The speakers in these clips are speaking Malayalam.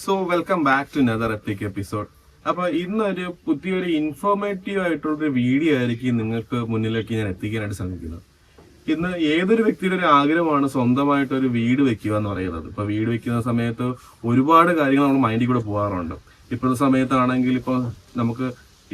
So welcome back to another epic episode അപ്പൊ ഇന്നൊരു പുതിയൊരു ഇൻഫോർമേറ്റീവ് ആയിട്ടുള്ളൊരു വീഡിയോ ആയിരിക്കും നിങ്ങൾക്ക് മുന്നിലേക്ക് ഞാൻ എത്തിക്കാനായിട്ട് ശ്രമിക്കുന്നത്. ഇന്ന് ഏതൊരു വ്യക്തിയുടെ ഒരു ആഗ്രഹമാണ് സ്വന്തമായിട്ട് ഒരു വീട് വെക്കുക എന്ന് പറയുന്നത്? ഇപ്പൊ വീട് വെക്കുന്ന സമയത്ത് ഒരുപാട് കാര്യങ്ങൾ നമ്മൾ മൈൻഡിൽ കൂടെ പോകാറുണ്ട് ഇപ്പോഴത്തെ സമയത്താണെങ്കിൽ ഇപ്പൊ നമുക്ക്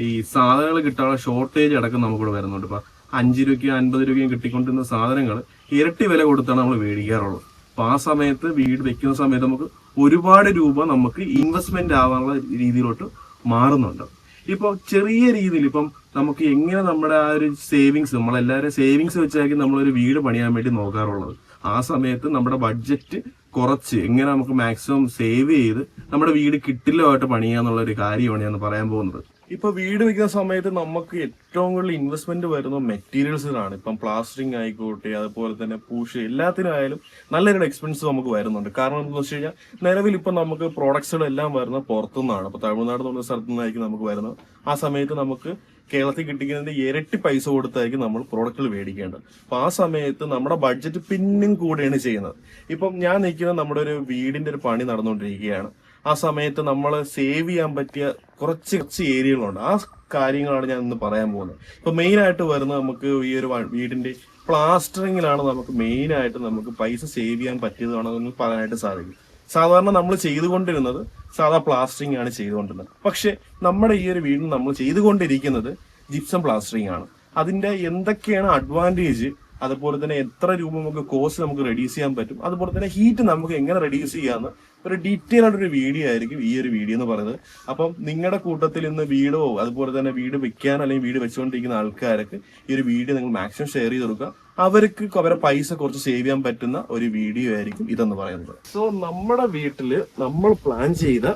ഈ സാധനങ്ങൾ കിട്ടാനുള്ള ഷോർട്ടേജ് അടക്കം നമുക്കിവിടെ വരുന്നുണ്ട്. ഇപ്പൊ അഞ്ച് രൂപയ്ക്കും അൻപത് രൂപയ്ക്കും കിട്ടിക്കൊണ്ടിരുന്ന സാധനങ്ങൾ ഇരട്ടി വില കൊടുത്താണ് നമ്മൾ മേടിക്കാറുള്ളത്. അപ്പൊ ആ സമയത്ത് വീട് വെക്കുന്ന സമയത്ത് നമുക്ക് ഒരുപാട് രൂപ നമുക്ക് ഇൻവെസ്റ്റ്മെന്റ് ആവാനുള്ള രീതിയിലോട്ട് മാറുന്നുണ്ട്. ഇപ്പോൾ ചെറിയ രീതിയിൽ ഇപ്പം നമുക്ക് എങ്ങനെ നമ്മുടെ ആ ഒരു സേവിങ്സ് നമ്മളെല്ലാവരും സേവിങ്സ് വെച്ചായിരിക്കും നമ്മളൊരു വീട് പണിയാൻ വേണ്ടി നോക്കാറുള്ളത്. ആ സമയത്ത് നമ്മുടെ ബഡ്ജറ്റ് കുറച്ച് എങ്ങനെ നമുക്ക് മാക്സിമം സേവ് ചെയ്ത് നമ്മുടെ വീട് കിട്ടില്ലമായിട്ട് പണിയാന്നുള്ള ഒരു കാര്യമാണ് ഞാൻ പറയാൻ പോകുന്നത്. ഇപ്പൊ വീട് വെക്കുന്ന സമയത്ത് നമുക്ക് ഏറ്റവും കൂടുതൽ ഇൻവെസ്റ്റ്മെന്റ് വരുന്ന മെറ്റീരിയൽസിലാണ് ഇപ്പം പ്ലാസ്റ്ററിങ് ആയിക്കോട്ടെ അതുപോലെ തന്നെ പൂഷ് എല്ലാത്തിനായാലും നല്ലൊരു എക്സ്പെൻസ് നമുക്ക് വരുന്നുണ്ട്. കാരണം എന്താണെന്ന് വെച്ച് കഴിഞ്ഞാൽ നിലവിൽ ഇപ്പം നമുക്ക് പ്രോഡക്ട്സുകളെല്ലാം വരുന്നത് പുറത്തുനിന്നാണ്. ഇപ്പൊ തമിഴ്നാട് എന്ന് പറഞ്ഞ സ്ഥലത്തു നിന്നായിരിക്കും നമുക്ക് വരുന്നത്. ആ സമയത്ത് നമുക്ക് കേരളത്തിൽ കിട്ടിക്കുന്നതിന്റെ ഇരട്ടി പൈസ കൊടുത്തായിരിക്കും നമ്മൾ പ്രോഡക്റ്റുകൾ മേടിക്കേണ്ടത്. അപ്പൊ ആ സമയത്ത് നമ്മുടെ ബഡ്ജറ്റ് പിന്നും കൂടെയാണ് ചെയ്യുന്നത്. ഇപ്പം ഞാൻ നിൽക്കുന്നത് നമ്മുടെ ഒരു വീടിന്റെ ഒരു പണി നടന്നുകൊണ്ടിരിക്കുകയാണ്. ആ സമയത്ത് നമ്മൾ സേവ് ചെയ്യാൻ പറ്റിയ കുറച്ച് കുറച്ച് ഏരിയകളുണ്ട്. ആ കാര്യങ്ങളാണ് ഞാൻ ഇന്ന് പറയാൻ പോകുന്നത്. ഇപ്പൊ മെയിൻ ആയിട്ട് വരുന്നത് നമുക്ക് ഈ ഒരു വീടിന്റെ പ്ലാസ്റ്ററിങ്ങിലാണ് നമുക്ക് മെയിൻ ആയിട്ട് നമുക്ക് പൈസ സേവ് ചെയ്യാൻ പറ്റിയതാണ് നമുക്ക് പറയാനായിട്ട് സാധിക്കും. സാധാരണ നമ്മൾ ചെയ്തുകൊണ്ടിരുന്നത് സാധാ പ്ലാസ്റ്ററിംഗ് ആണ് ചെയ്തുകൊണ്ടിരുന്നത്. പക്ഷെ നമ്മുടെ ഈ ഒരു വീടിന് നമ്മൾ ചെയ്തുകൊണ്ടിരിക്കുന്നത് ജിപ്സം പ്ലാസ്റ്ററിംഗ് ആണ്. അതിന്റെ എന്തൊക്കെയാണ് അഡ്വാന്റേജ് അതുപോലെ തന്നെ എത്ര രൂപ നമുക്ക് കോസ്റ്റ് നമുക്ക് റെഡ്യൂസ് ചെയ്യാൻ പറ്റും? അതുപോലെ തന്നെ ഹീറ്റ് നമുക്ക് എങ്ങനെ റെഡ്യൂസ് ചെയ്യാന്ന് ഒരു ഡീറ്റെയിൽ ആയിട്ടൊരു വീഡിയോ ആയിരിക്കും ഈ ഒരു വീഡിയോ എന്ന് പറയുന്നത്. അപ്പം നിങ്ങളുടെ കൂട്ടത്തിൽ ഇന്ന് വീടോ അതുപോലെ തന്നെ വീട് വെക്കാൻ അല്ലെങ്കിൽ വീട് വെച്ചുകൊണ്ടിരിക്കുന്ന ആൾക്കാർക്ക് ഈ ഒരു വീഡിയോ നിങ്ങൾ മാക്സിമം ഷെയർ ചെയ്ത് കൊടുക്കുക. അവർക്ക് അവരെ പൈസ കുറച്ച് സേവ് ചെയ്യാൻ പറ്റുന്ന ഒരു വീഡിയോ ആയിരിക്കും ഇതെന്ന് പറയുന്നത്. സോ നമ്മുടെ വീട്ടിൽ നമ്മൾ പ്ലാൻ ചെയ്ത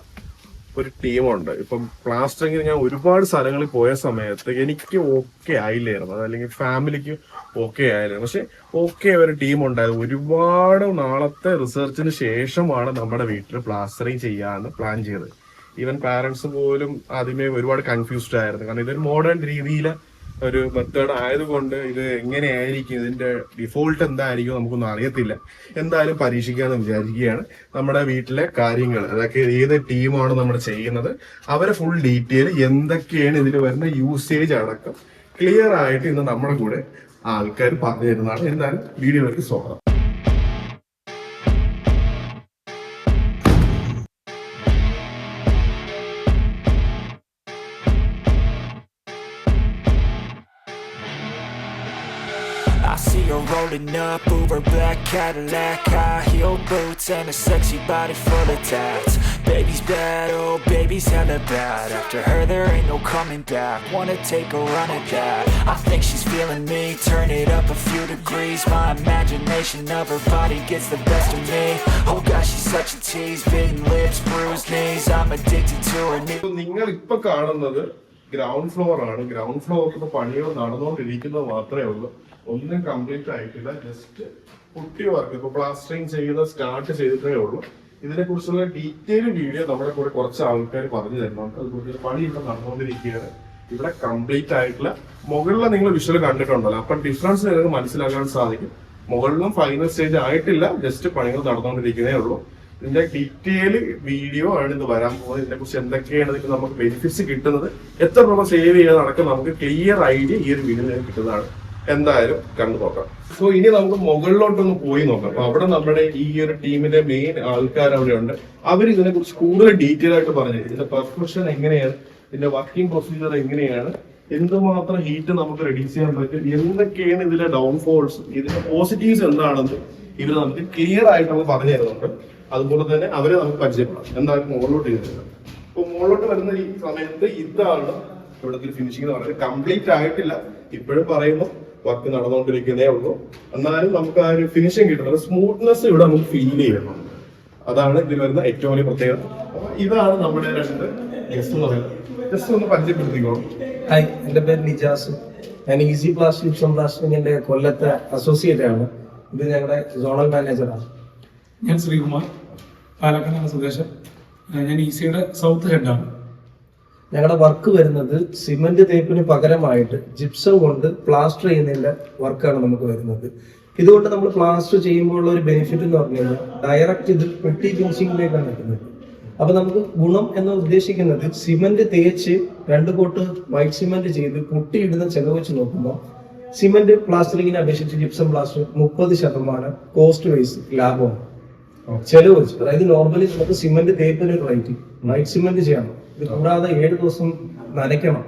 ഒരു ടീമുണ്ട്. ഇപ്പം പ്ലാസ്റ്ററിങ്ങിന് ഞാൻ ഒരുപാട് സ്ഥലങ്ങളിൽ പോയ സമയത്ത് എനിക്ക് ഓക്കെ ആയില്ലായിരുന്നു. അതല്ലെങ്കിൽ ഫാമിലിക്ക് ഓക്കെ ആയിരുന്നു പക്ഷെ ഓക്കെ ഒരു ടീം ഉണ്ടായിരുന്നു. ഒരുപാട് നാളത്തെ റിസർച്ചിന് ശേഷമാണ് നമ്മുടെ വീട്ടിൽ പ്ലാസ്റ്ററിങ് ചെയ്യാന്ന് പ്ലാൻ ചെയ്തത്. ഈവൻ പാരന്റ്സ് പോലും ആദ്യമേ ഒരുപാട് കൺഫ്യൂസ്ഡ് ആയിരുന്നു. കാരണം ഇതൊരു മോഡേൺ രീതിയിൽ ഒരു മെത്തേഡ് ആയതുകൊണ്ട് ഇത് എങ്ങനെയായിരിക്കും? ഇതിന്റെ ഡിഫോൾട്ട് എന്തായിരിക്കും നമുക്കൊന്നും അറിയത്തില്ല. എന്തായാലും പരീക്ഷിക്കാന്ന് വിചാരിക്കുകയാണ്. നമ്മുടെ വീട്ടിലെ കാര്യങ്ങൾ അതൊക്കെ ഏത് ടീമാണ് നമ്മൾ ചെയ്യുന്നത് അവരെ ഫുൾ ഡീറ്റെയിൽ എന്തൊക്കെയാണ് ഇതിൽ വരുന്ന യൂസേജ് അടക്കം ക്ലിയർ ആയിട്ട് ഇന്ന് നമ്മുടെ കൂടെ ആൾക്കാർ പറഞ്ഞു തരുന്നതാണ് എന്തായാലും വീഡിയോയിലേക്ക് സ്വാഗതം. Rolling up, Uber black Cadillac High heel boots and a sexy body full of tats Baby's bad, oh baby's hella bad After her there ain't no coming back Wanna take a run at that I think she's feeling me, turn it up a few degrees My imagination of her body gets the best of me Oh gosh, she's such a tease, bitten lips, bruised knees I'm addicted to her new ground floor ആണ് ഗ്രൗണ്ട് ഫ്ലോറിൽ പണിയോ നടന്നുകൊണ്ടിരിക്കുന്നത് മാത്രമേ ഉള്ളൂ ഒന്നും കംപ്ലീറ്റ് ആയിട്ടില്ല. ജസ്റ്റ് പുട്ടി വർക്ക് ഇപ്പൊ പ്ലാസ്റ്ററിങ് ചെയ്ത് സ്റ്റാർട്ട് ചെയ്തിട്ടേ ഉള്ളൂ. ഇതിനെ കുറിച്ചുള്ള ഡീറ്റെയിൽ വീഡിയോ നമ്മുടെ കൂടെ കുറച്ച് ആൾക്കാർ പറഞ്ഞു തരുന്നുണ്ട്. അതുപോലെ പണി ഇവിടെ നടന്നുകൊണ്ടിരിക്കുകയാണ്. ഇവിടെ കംപ്ലീറ്റ് ആയിട്ടുള്ള മുകളിലെ നിങ്ങൾ വിഷ്വൽ കണ്ടിട്ടുണ്ടല്ലോ. അപ്പൊ ഡിഫറൻസ് നിങ്ങൾക്ക് മനസ്സിലാക്കാൻ സാധിക്കും. മുകളിലും ഫൈനൽ സ്റ്റേജ് ആയിട്ടില്ല. ജസ്റ്റ് പണികൾ നടന്നുകൊണ്ടിരിക്കുന്നേ ഉള്ളൂ. ഇതിന്റെ ഡീറ്റെയിൽ വീഡിയോ ആണ് ഇത് വരാൻ പോകുന്നത്. ഇതിനെ കുറിച്ച് എന്തൊക്കെയാണ് ഇതിന് നമുക്ക് ബെനിഫിറ്റ്സ് കിട്ടുന്നത്? എത്ര രൂപ സേവ് ചെയ്യാൻ നടക്കും? നമുക്ക് ക്ലിയർ ഐഡിയ ഈ ഒരു വീഡിയോ കിട്ടുന്നതാണ്. എന്തായാലും കണ്ടു നോക്കാം. സോ ഇനി നമുക്ക് മുകളിലോട്ടൊന്ന് പോയി നോക്കാം. അപ്പൊ അവിടെ നമ്മുടെ ഈ ഒരു ടീമിന്റെ മെയിൻ ആൾക്കാർ അവിടെ ഉണ്ട് അവർ ഇതിനെ കുറിച്ച് കൂടുതൽ ഡീറ്റെയിൽ ആയിട്ട് പറഞ്ഞു ഇതിന്റെ പെർഫെക്ഷൻ എങ്ങനെയാണ്? ഇതിന്റെ വർക്കിംഗ് പ്രൊസീജിയർ എങ്ങനെയാണ്? എന്തുമാത്രം ഹീറ്റ് നമുക്ക് റെഡ്യൂസ് ചെയ്യാൻ പറ്റും? എന്തൊക്കെയാണ് ഇതിലെ ഡൗൺഫോൾസ് ഇതിന്റെ പോസിറ്റീവ്സ് എന്താണെന്ന് ഇവർ നമുക്ക് ക്ലിയർ ആയിട്ട് നമുക്ക് പറഞ്ഞു തരുന്നുണ്ട്. അതുപോലെ തന്നെ അവരെ നമുക്ക് പരിചയപ്പെടാം. എന്തായാലും മുകളിലോട്ട് ചെയ്തിട്ടുണ്ട് അപ്പൊ മുകളിലോട്ട് വരുന്ന ഈ സമയത്ത് ഇതാണ് ഇവിടുത്തെ ഫിനിഷിംഗ് എന്ന് പറയുന്നത്. കംപ്ലീറ്റ് ആയിട്ടില്ല. ഇപ്പോഴും പറയുന്നു. വർക്ക് നടന്നുകൊണ്ടിരിക്കുന്നേ ഉള്ളൂ. എന്നാലും നമുക്ക് ആ ഒരു ഫിനിഷിങ് കിട്ടുന്നത് സ്മൂത്ത്നെസ് ഇവിടെ നമുക്ക് ഫീൽ ചെയ്യണം. അതാണ് ഇതിൽ വരുന്ന ഏറ്റവും വലിയ പ്രത്യേകത. അപ്പൊ ഇതാണ് നമ്മുടെ രണ്ട് ഗസ്റ്റ് എന്ന് പറയുന്നത്. ജസ്റ്റ് ഒന്ന് പരിചയപ്പെടുത്തിക്കോളൂ ഹായ് എന്റെ പേര് നിജാസ്. ഞാൻ ഈസി പ്ലാസ്റ്റിക് ജിപ്സം പ്ലാസ്റ്റിക്കിന്റെ കൊല്ലത്തെ അസോസിയേറ്റ് ആണ്. ഇത് ഞങ്ങളുടെ സോണൽ മാനേജറാണ് ഞാൻ ശ്രീകുമാർ. പാലക്കാടാണ് സുദേശൻ ഞാൻ ഈസിയുടെ സൗത്ത് ഹെഡാണ് ഞങ്ങളുടെ വർക്ക് വരുന്നത് സിമെന്റ് തേപ്പിന് പകരമായിട്ട് ജിപ്സം കൊണ്ട് പ്ലാസ്റ്റർ ചെയ്യുന്നതിന്റെ വർക്കാണ് നമുക്ക് വരുന്നത്. ഇതുകൊണ്ട് നമ്മൾ പ്ലാസ്റ്റർ ചെയ്യുമ്പോൾ ഉള്ള ഒരു ബെനിഫിറ്റ് എന്ന് പറഞ്ഞു കഴിഞ്ഞാൽ ഡയറക്റ്റ് ഇത് പെട്ടി ഫിനിഷിംഗിലേക്കാണ് എത്തുന്നത് അപ്പൊ നമുക്ക് ഗുണം എന്ന് ഉദ്ദേശിക്കുന്നത് സിമെന്റ് തേച്ച് രണ്ട് കോട്ട് വൈറ്റ് സിമെന്റ് ചെയ്ത് പൊട്ടിയിടുന്ന ചെലവ് വെച്ച് നോക്കുമ്പോൾ സിമെന്റ് പ്ലാസ്റ്ററിങ്ങിനെ അപേക്ഷിച്ച് ജിപ്സം പ്ലാസ്റ്റർ മുപ്പത് ശതമാനം കോസ്റ്റ് വൈസ് ലാഭമാണ്. ചെലവ് വെച്ച് അതായത് നോർമലി നമുക്ക് സിമെന്റ് തേപ്പിന് റേറ്റ് വൈറ്റ് സിമെന്റ് ചെയ്യണം ഇത് കൂടാതെ ഏഴ് ദിവസം നനയ്ക്കണം.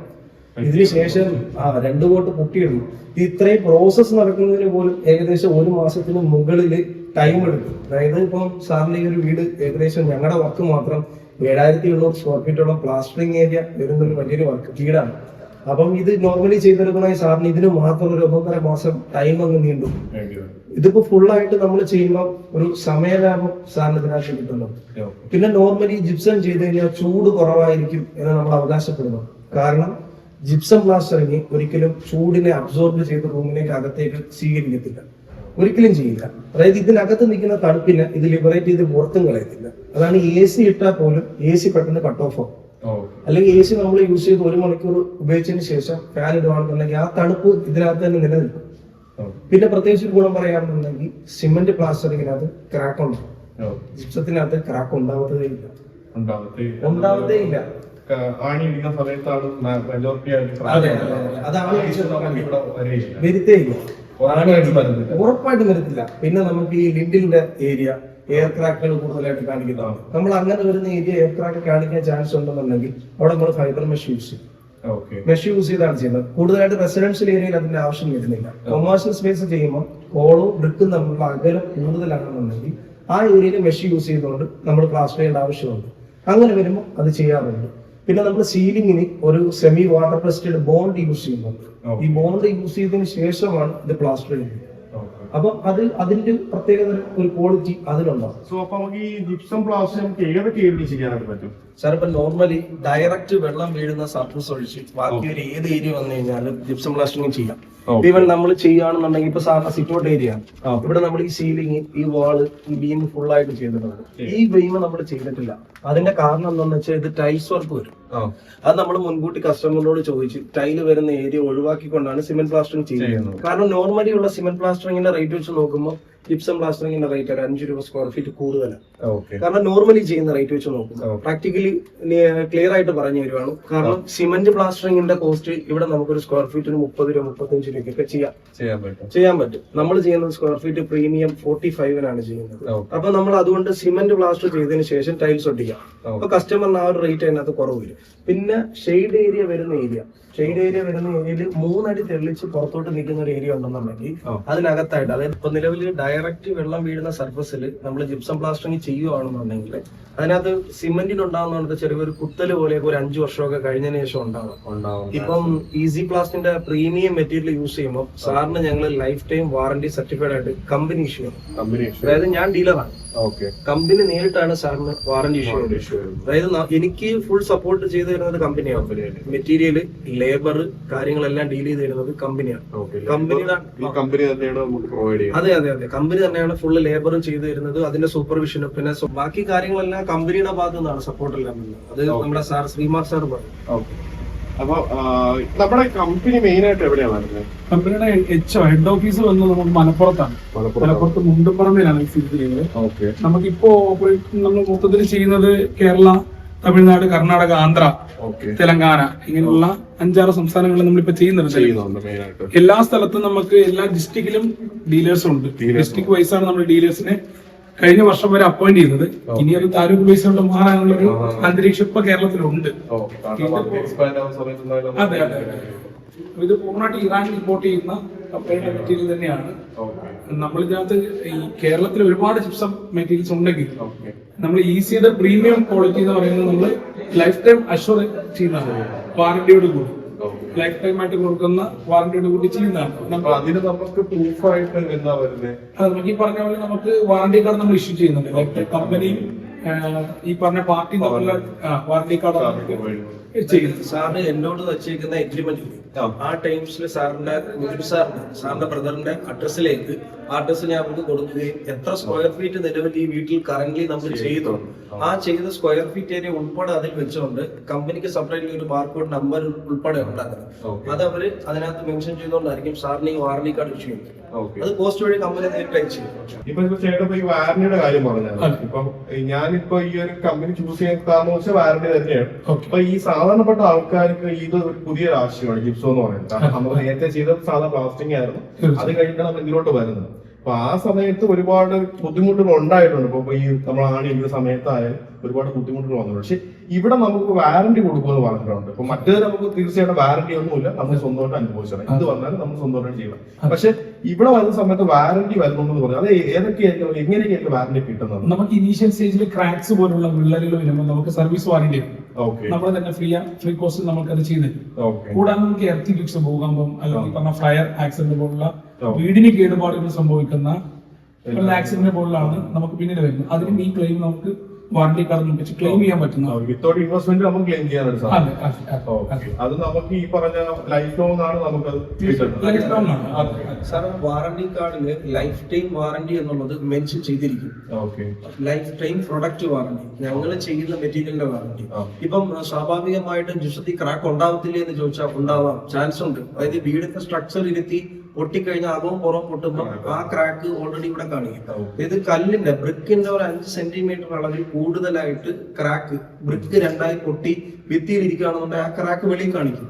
ഇതിന് ശേഷം ആ രണ്ടു കോട്ട് പൊട്ടിയിടണം ഇത് ഇത്രയും പ്രോസസ്സ് നടക്കുന്നതിന് പോലും ഏകദേശം ഒരു മാസത്തിന് മുകളിൽ ടൈം എടുക്കും. അതായത് ഇപ്പം സാറിന്റെ ഒരു വീട് ഏകദേശം ഞങ്ങളുടെ വർക്ക് മാത്രം ഏഴായിരത്തി എണ്ണൂറ് സ്ക്വയർ ഫീറ്റോളം പ്ലാസ്റ്ററിങ് ഏരിയ വരുന്ന ഒരു വലിയൊരു വർക്ക് വീടാണ് അപ്പം ഇത് നോർമലി ചെയ്തെടുക്കണമെങ്കിൽ സാറിന് ഇതിന് മാത്രം ഒരു ഒന്നൊന്നര മാസം ടൈം അങ്ങ് നീണ്ടു. ഇതിപ്പോ ഫുൾ ആയിട്ട് നമ്മൾ ചെയ്യുമ്പോൾ ഒരു സമയലാഭം സാറിന് ഇതിനകത്ത് കിട്ടുന്നുണ്ട് പിന്നെ നോർമലി ജിപ്സം ചെയ്ത് കഴിഞ്ഞാൽ ചൂട് കുറവായിരിക്കും എന്ന് നമ്മൾ അവകാശപ്പെടുന്നു. കാരണം ജിപ്സം പ്ലാസ്റ്ററിങ് ഒരിക്കലും ചൂടിനെ അബ്സോർബ് ചെയ്ത് റൂമിലേക്ക് അകത്തേക്ക് സ്വീകരിക്കത്തില്ല. ഒരിക്കലും ചെയ്യില്ല. അതായത് ഇതിനകത്ത് നിൽക്കുന്ന തണുപ്പിനെ ഇത് ലിബറേറ്റ് ചെയ്ത് പുറത്തും കളയത്തില്ല. അതാണ് എ സി ഇട്ടാൽ പോലും എ സി പെട്ടെന്ന് കട്ട് ഓഫ് ആവും. അല്ലെങ്കിൽ എ സി നമ്മൾ യൂസ് ചെയ്ത് ഒരു മണിക്കൂർ ഉപയോഗിച്ചതിന് ശേഷം ഫാൻ ഇടുവാണെന്നുണ്ടെങ്കിൽ ആ തണുപ്പ് ഇതിനകത്ത് തന്നെ നിലനിൽക്കും. പിന്നെ പ്രത്യേകിച്ച് ഒരു ഗുണം പറയാണെന്നുണ്ടെങ്കിൽ സിമന്റ് പ്ലാസ്റ്ററിങ്ങിനകത്ത് ക്രാക്ക് ഉണ്ടാവും ജിപ്സത്തിനകത്ത് ക്രാക്ക് ഉണ്ടാവത്തതേ ഇല്ല. ഉണ്ടാവത്തേ ഇല്ല. ആണി ഇടിക്കുന്ന സമയത്താണ് മെജോറിറ്റി അതെ, അതെ, അതെ. അതാണ് ഇവിടെ വരെയില്ല. വരുത്തേ ഇല്ല ഉറപ്പായിട്ടും വരത്തില്ല. പിന്നെ നമുക്ക് ഈ ലിഡിന്റെ ഏരിയ എയർ ക്രാക്കുകൾ കൂടുതലായിട്ട് കാണിക്കുന്നതാണ്. നമ്മൾ അങ്ങനെ വരുന്ന ഏരിയ എയർ ക്രാക്ക് കാണിക്കാൻ ചാൻസ് ഉണ്ടെന്നുണ്ടെങ്കിൽ അവിടെ നമ്മൾ ഫൈബർ മെഷ് യൂസ് ചെയ്യും. മെഷ് യൂസ് ചെയ്താണ് ചെയ്യുന്നത്. കൂടുതലായിട്ട് റെസിഡൻഷ്യൽ ഏരിയയിൽ അതിന്റെ ആവശ്യം വരുന്നില്ല. കൊമേഴ്ഷ്യൽ സ്പേസ് ചെയ്യുമ്പോൾ കോളും ബ്രിക്കും തമ്മിലുള്ള അകലം കൂടുതലാണെന്നുണ്ടെങ്കിൽ ആ ഏരിയയിൽ മെഷ് യൂസ് ചെയ്തുകൊണ്ട് നമ്മൾ പ്ലാസ്റ്റർ ചെയ്യേണ്ട ആവശ്യമുണ്ട്. അങ്ങനെ വരുമ്പോൾ അത് ചെയ്യാറുണ്ട്. പിന്നെ നമ്മൾ സീലിംഗിന് ഒരു സെമി വാട്ടർ പ്ലസ്റ്റഡ് ബോണ്ട് യൂസ് ചെയ്യുന്നുണ്ട്. ഈ ബോണ്ട് യൂസ് ചെയ്തതിന് ശേഷമാണ് ഇത് പ്ലാസ്റ്റർ ചെയ്യുന്നത്. അപ്പം അത് അതിന്റെ പ്രത്യേകത ഒരു ക്വാളിറ്റി അതിലുണ്ടാവും സോ അപ്പൊ നമുക്ക് ഈ ജിപ്സം പ്ലാസ്റ്റർ നമുക്ക് ഏതൊക്കെ ഏരിയ ചെയ്യാനായിട്ട് പറ്റും സാർ ഇപ്പൊ നോർമലി ഡയറക്റ്റ് വെള്ളം വീഴുന്ന സർഫസ് ഒഴിച്ച് ബാക്കി ഒരു ഏത് ഏരിയ വന്നു കഴിഞ്ഞാലും ജിപ്സം പ്ലാസ്റ്റിംഗ് ചെയ്യാം. ഈവൻ നമ്മൾ ചെയ്യുകയാണെന്നുണ്ടെങ്കിൽ ഇപ്പൊ സാറിന് സിറ്റൗട്ട് ഏരിയ ഇവിടെ നമ്മൾ ഈ സീലിംഗ് ഈ വാൾ ഈ ബീം ഫുൾ ആയിട്ട് ചെയ്തിട്ടുണ്ട്. ഈ ബീം നമ്മൾ ചെയ്തിട്ടില്ല. അതിന്റെ കാരണം എന്താണെന്ന് വെച്ചാൽ ഇത് ടൈൽസ് വർക്ക് വരും. അത് നമ്മൾ മുൻകൂട്ടി കസ്റ്റമറിനോട് ചോദിച്ച് ടൈൽ വരുന്ന ഏരിയ ഒഴിവാക്കിക്കൊണ്ടാണ് സിമെന്റ് പ്ലാസ്റ്ററിംഗ് ചെയ്യുന്നത്. കാരണം നോർമലി ഉള്ള സിമെന്റ് പ്ലാസ്റ്ററിംഗിന്റെ റേറ്റ് വെച്ച് നോക്കുമ്പോൾ ജിപ്സം പ്ലാസ്റ്ററിംഗിന്റെ റേറ്റ് ഒരു അഞ്ച് രൂപ സ്ക്വയർ ഫീറ്റ് കൂടുതലാണ് കാരണം നോർമലി ചെയ്യുന്ന റേറ്റ് വെച്ച് നോക്കും. പ്രാക്ടിക്കലി ക്ലിയർ ആയിട്ട് പറഞ്ഞു തരുവാണ്. കാരണം സിമന്റ് പ്ലാസ്റ്ററിംഗിന്റെ കോസ്റ്റ് ഇവിടെ നമുക്ക് ഒരു സ്ക്വയർ ഫീറ്റ് ഒരു മുപ്പത് രൂപ മുപ്പത്തഞ്ച് രൂപയ്ക്കൊക്കെ ചെയ്യാം. ചെയ്യാൻ പറ്റും. നമ്മൾ ചെയ്യുന്നത് സ്ക്വയർ ഫീറ്റ് പ്രീമിയം ഫോർട്ടി ഫൈവിനാണ് ചെയ്യുന്നത്. അപ്പൊ നമ്മൾ അതുകൊണ്ട് സിമന്റ് പ്ലാസ്റ്റർ ചെയ്തതിന് ശേഷം ടൈൽസ് ഒട്ടിക്കാം. അപ്പൊ കസ്റ്റമറിന് ആ ഒരു റേറ്റ് അതിനകത്ത് കുറവ് വരും. പിന്നെ ഷെയ്ഡ് ഏരിയ വരുന്ന ഏരിയ ഷെയ്ഡ് ഏരിയ വരുന്ന ഏരിയയിൽ മൂന്നടി തെളിച്ച് പുറത്തോട്ട് നിൽക്കുന്ന ഒരു ഏരിയ ഉണ്ടെന്നുണ്ടെങ്കിൽ അതിനകത്തായിട്ട് അതായത് ഇപ്പൊ നിലവിൽ ഡയറക്റ്റ് വെള്ളം വീഴുന്ന സർഫസിൽ നമ്മൾ ജിപ്സം പ്ലാസ്റ്ററിങ് ചെയ്യുവാണെന്നുണ്ടെങ്കിൽ അതിനകത്ത് സിമെന്റിൽ ഉണ്ടാകുന്ന ചെറിയൊരു കുത്തൽ പോലെയൊക്കെ ഒരു അഞ്ചു വർഷമൊക്കെ കഴിഞ്ഞതിന് ശേഷം ഉണ്ടാവും. ഇപ്പം ഈസി പ്ലാസ്റ്റിന്റെ പ്രീമിയം മെറ്റീരിയൽ യൂസ് ചെയ്യുമ്പോൾ സാറിന് ഞങ്ങൾ ലൈഫ് ടൈം വാറന്റി സർട്ടിഫൈഡ് ആയിട്ട് കമ്പനി ഇഷ്യൂ ചെയ്യും അതായത് ഞാൻ ഡീലറാണ് കമ്പനി നേരിട്ടാണ് സാറിന് വാറന്റി ഇഷ്യൂ അതായത് എനിക്ക് ഫുൾ സപ്പോർട്ട് ചെയ്തു തരുന്നത് കമ്പനിയാണ്. മെറ്റീരിയൽ ലേബർ കാര്യങ്ങളെല്ലാം ഡീൽ ചെയ്ത് തരുന്നത് കമ്പനിയാണ്. കമ്പനിയുടെ അതെ അതെ അതെ. കമ്പനി തന്നെയാണ് ഫുൾ ലേബറും ചെയ്തു തരുന്നത്. അതിന്റെ സൂപ്പർവിഷനും പിന്നെ ബാക്കി കാര്യങ്ങളെല്ലാം കമ്പനിയുടെ ഭാഗത്തു നിന്നാണ് സപ്പോർട്ട് എല്ലാം അത് നമ്മുടെ സാർ ശ്രീമാർ സാർ പറഞ്ഞു. അപ്പൊ നമ്മുടെ കമ്പനി മെയിൻ ആയിട്ട് എവിടെയാണ് വരുന്നത്? കമ്പനിയുടെ എച്ച് ഹെഡ് ഓഫീസ് വന്ന് നമുക്ക് മലപ്പുറത്താണ്. മലപ്പുറത്ത്. മുണ്ടുംപറമ്പിലാണ് സ്ഥിതി ചെയ്യുന്നത് ഓക്കെ. നമുക്കിപ്പോ ഓപ്പറേറ്റ് നമ്മൾ മൊത്തത്തിൽ ചെയ്യുന്നത് കേരള തമിഴ്നാട് കർണാടക ആന്ധ്ര തെലങ്കാന ഇങ്ങനെയുള്ള അഞ്ചാറ് സംസ്ഥാനങ്ങളിൽ നമ്മളിപ്പോ ചെയ്യുന്നുണ്ട് എല്ലാ സ്ഥലത്തും നമുക്ക് എല്ലാ ഡിസ്ട്രിക്റ്റിലും ഡീലേഴ്സ് ഉണ്ട്. ഡിസ്ട്രിക്ട് വൈസ് ആണ് നമ്മൾ ഡീലേഴ്സിനെ കഴിഞ്ഞ വർഷം വരെ അപ്പോയിന്റ് ചെയ്തത്. ഇനി അത് താലൂക്ക് ബേസിലോട്ട് മാറാനുള്ള ഒരു അന്തരീക്ഷം ഇപ്പൊ കേരളത്തിലുണ്ട്. അതെ അതെ ഇത് പൂർണമായിട്ട് ഇറാനിൽ ഇമ്പോർട്ട് ചെയ്യുന്ന കപ്പയുടെ മെറ്റീരിയൽ തന്നെയാണ്. നമ്മൾ ഇതിനകത്ത് ഈ കേരളത്തിൽ ഒരുപാട് ചിപ്സം മെറ്റീരിയൽസ് ഉണ്ടെങ്കിൽ നമ്മൾ നമ്മൾ ഈസിയുടെ പ്രീമിയം ക്വാളിറ്റി എന്ന് പറയുന്നത് നമ്മൾ ലൈഫ് ടൈം അഷ്വർ ചെയ്യുന്നതാണ് വാറന്റിയോട് കൂടി. ലൈഫ് ടൈം ആയിട്ട് കൊടുക്കുന്ന വാറന്റിയോട് കൂടി ചെയ്യുന്നതാണ് അതിന് നമുക്ക് പ്രൂഫായിട്ട് എന്താ വരുന്നത് നമുക്ക് ഈ പറഞ്ഞ പോലെ നമുക്ക് വാറന്റി കാർഡ് നമ്മൾ ഇഷ്യൂ ചെയ്യുന്നുണ്ട്. ലൈഫ് ടൈം കമ്പനിയും ഈ പറഞ്ഞ പാർട്ടി തമ്മിലുള്ള പാർട്ടി. ചെയ്യുന്നത്. സാറിന് എന്നോട് വച്ചേക്കുന്ന എഗ്രിമെന്റ് ആ. ടൈംസിൽ സാറിന്റെ ഗുരു സാറിന്റെ സാറിന്റെ ബ്രദറിന്റെ അഡ്രസ്സിലേക്ക് ആ അഡ്രസ്സ് ഞാൻ അവർക്ക് കൊടുക്കുകയും എത്ര സ്ക്വയർ ഫീറ്റ് നിലവിൽ ഈ വീട്ടിൽ കറന്റ് നമ്മൾ ചെയ്തു. ആ. ചെയ്ത സ്ക്വയർ ഫീറ്റ് ഏരിയ ഉൾപ്പെടെ അതിൽ വെച്ചുകൊണ്ട് കമ്പനിക്ക് സെപ്പറേറ്റ് ഒരു ബാർകോഡ് നമ്പർ ഉൾപ്പെടെ ഉണ്ടാക്കുന്നത് അത് അവർ അതിനകത്ത് മെൻഷൻ ചെയ്തുകൊണ്ടായിരിക്കും സാറിന് ഈ വാറണ്ടി കാർഡ് ഇഷ്യൂ ചെയ്യുന്നത്. അത് പോസ്റ്റ് വഴി കമ്പനി നേരിട്ട് അയച്ചു. ഇപ്പൊ ചേട്ടൻ ഈ വാറണ്ടിയുടെ കാര്യം പറഞ്ഞു അതെ. ഇപ്പം ഈ ഞാനിപ്പോ ഈ ഒരു കമ്പനി ചൂസ് ചെയ്യാൻ വെച്ചാൽ വാറന്റി തന്നെയാണ്. അപ്പൊ ഈ സാധാരണപ്പെട്ട ആൾക്കാർക്ക് ഇത് ഒരു പുതിയ ആശയമാണ് ജിപ്സോ എന്ന് പറയുന്നത്. കാരണം നമ്മൾ നേരത്തെ ചെയ്ത സാധാ പ്ലാസ്റ്റിക് ആയിരുന്നു. അത് കഴിഞ്ഞിട്ടാണ് നമ്മൾ ഇതിലോട്ട് വരുന്നത്. അപ്പൊ ആ സമയത്ത് ഒരുപാട് ബുദ്ധിമുട്ടുകൾ ഉണ്ടായിട്ടുണ്ട്. ഇപ്പൊ ഈ നമ്മൾ ആണി ഇടുന്ന സമയത്തായാലും ഒരുപാട് ബുദ്ധിമുട്ടുകൾ വന്നിട്ടുണ്ട്. പക്ഷെ ഇവിടെ നമുക്ക് വാറണ്ടി കൊടുക്കുമെന്ന് പറഞ്ഞിട്ടുണ്ട്. ഇപ്പൊ മറ്റേത് നമുക്ക് തീർച്ചയായിട്ടും വാറന്റി ഒന്നുമില്ല. നമ്മൾ സ്വന്തമായിട്ട് അനുഭവിച്ചത് ഇത് വന്നാലും നമ്മൾ സ്വന്തമായിട്ട് ചെയ്യണം. പക്ഷെ ഇവിടെ വരുന്ന സമയത്ത് വാറന്റി വരുന്നുണ്ടെന്ന് പറഞ്ഞു. അത് ഏതൊക്കെയായിരിക്കും എങ്ങനെയൊക്കെയായിരിക്കും വാറന്റി കിട്ടുന്നത്? നമുക്ക് ഇനീഷ്യൽ സ്റ്റേജിൽ ക്രാക്സ് പോലുള്ള വിള്ളലുകൾ വരുമ്പോൾ നമുക്ക് സർവീസ് വാറന്റി നമ്മൾ തന്നെ ഫ്രീ ഫ്രീ കോസ്റ്റ് നമുക്ക് അത് ചെയ്യുന്നത്. കൂടാതെ നമുക്ക് എർത്തി ഫിക്സ് ഭൂകമ്പം അല്ലെങ്കിൽ പറഞ്ഞ ഫയർ ആക്സിഡന്റ് പോലുള്ള. വീടിന് കേടുപാടുകൾ സംഭവിക്കുന്ന ആക്സിഡന്റ് പോലുള്ളതാണ് നമുക്ക് പിന്നീട് വരുന്നത്. അതിനും ഈ ക്ലെയിം നമുക്ക് വാറന്റി കാർഡ് വെച്ച് ക്ലെയിം ചെയ്യാൻ പറ്റുന്ന വിത്തൗട്ട് ഇൻവെസ്റ്റ്മെന്റ് നമുക്ക് ക്ലെയിം അതെ നമുക്ക് ഈ പറഞ്ഞ ലൈഫ് ലോങ് ആണ് നമുക്ക് ആണ്. സാർ വാറന്റി കാർഡിൽ ലൈഫ് ടൈം വാറന്റി എന്നുള്ളത് മെൻഷൻ ചെയ്തിരിക്കും. Okay life time product warranty ഞങ്ങൾ ചെയ്യുന്ന മെറ്റീരിയലിന്റെ വാറന്റി ആ. ഇപ്പം സ്വാഭാവികമായിട്ടും ജിഷത്തി ക്രാക്ക് ഉണ്ടാവത്തില്ലേ എന്ന് ചോദിച്ചാൽ ഉണ്ടാവാം. ചാൻസ് ഉണ്ട്. അതായത് വീടിന്റെ സ്ട്രക്ചർ ഇരുത്തി പൊട്ടിക്കഴിഞ്ഞാൽ അകവും പുറവും പൊട്ടുമ്പോൾ ആ ക്രാക്ക് ഓൾറെഡി ഇവിടെ കാണിക്കും ഇത് കല്ലിന്റെ ബ്രിക്കിന്റെ ഒരു അഞ്ച് സെന്റിമീറ്റർ അളവിൽ കൂടുതലായിട്ട് ക്രാക്ക് ബ്രിക്ക് രണ്ടായി പൊട്ടി ഭിത്തിയിൽ ഇരിക്കുകയാണെന്നുണ്ടെങ്കിൽ ആ ക്രാക്ക് വെളിയിൽ കാണിക്കും.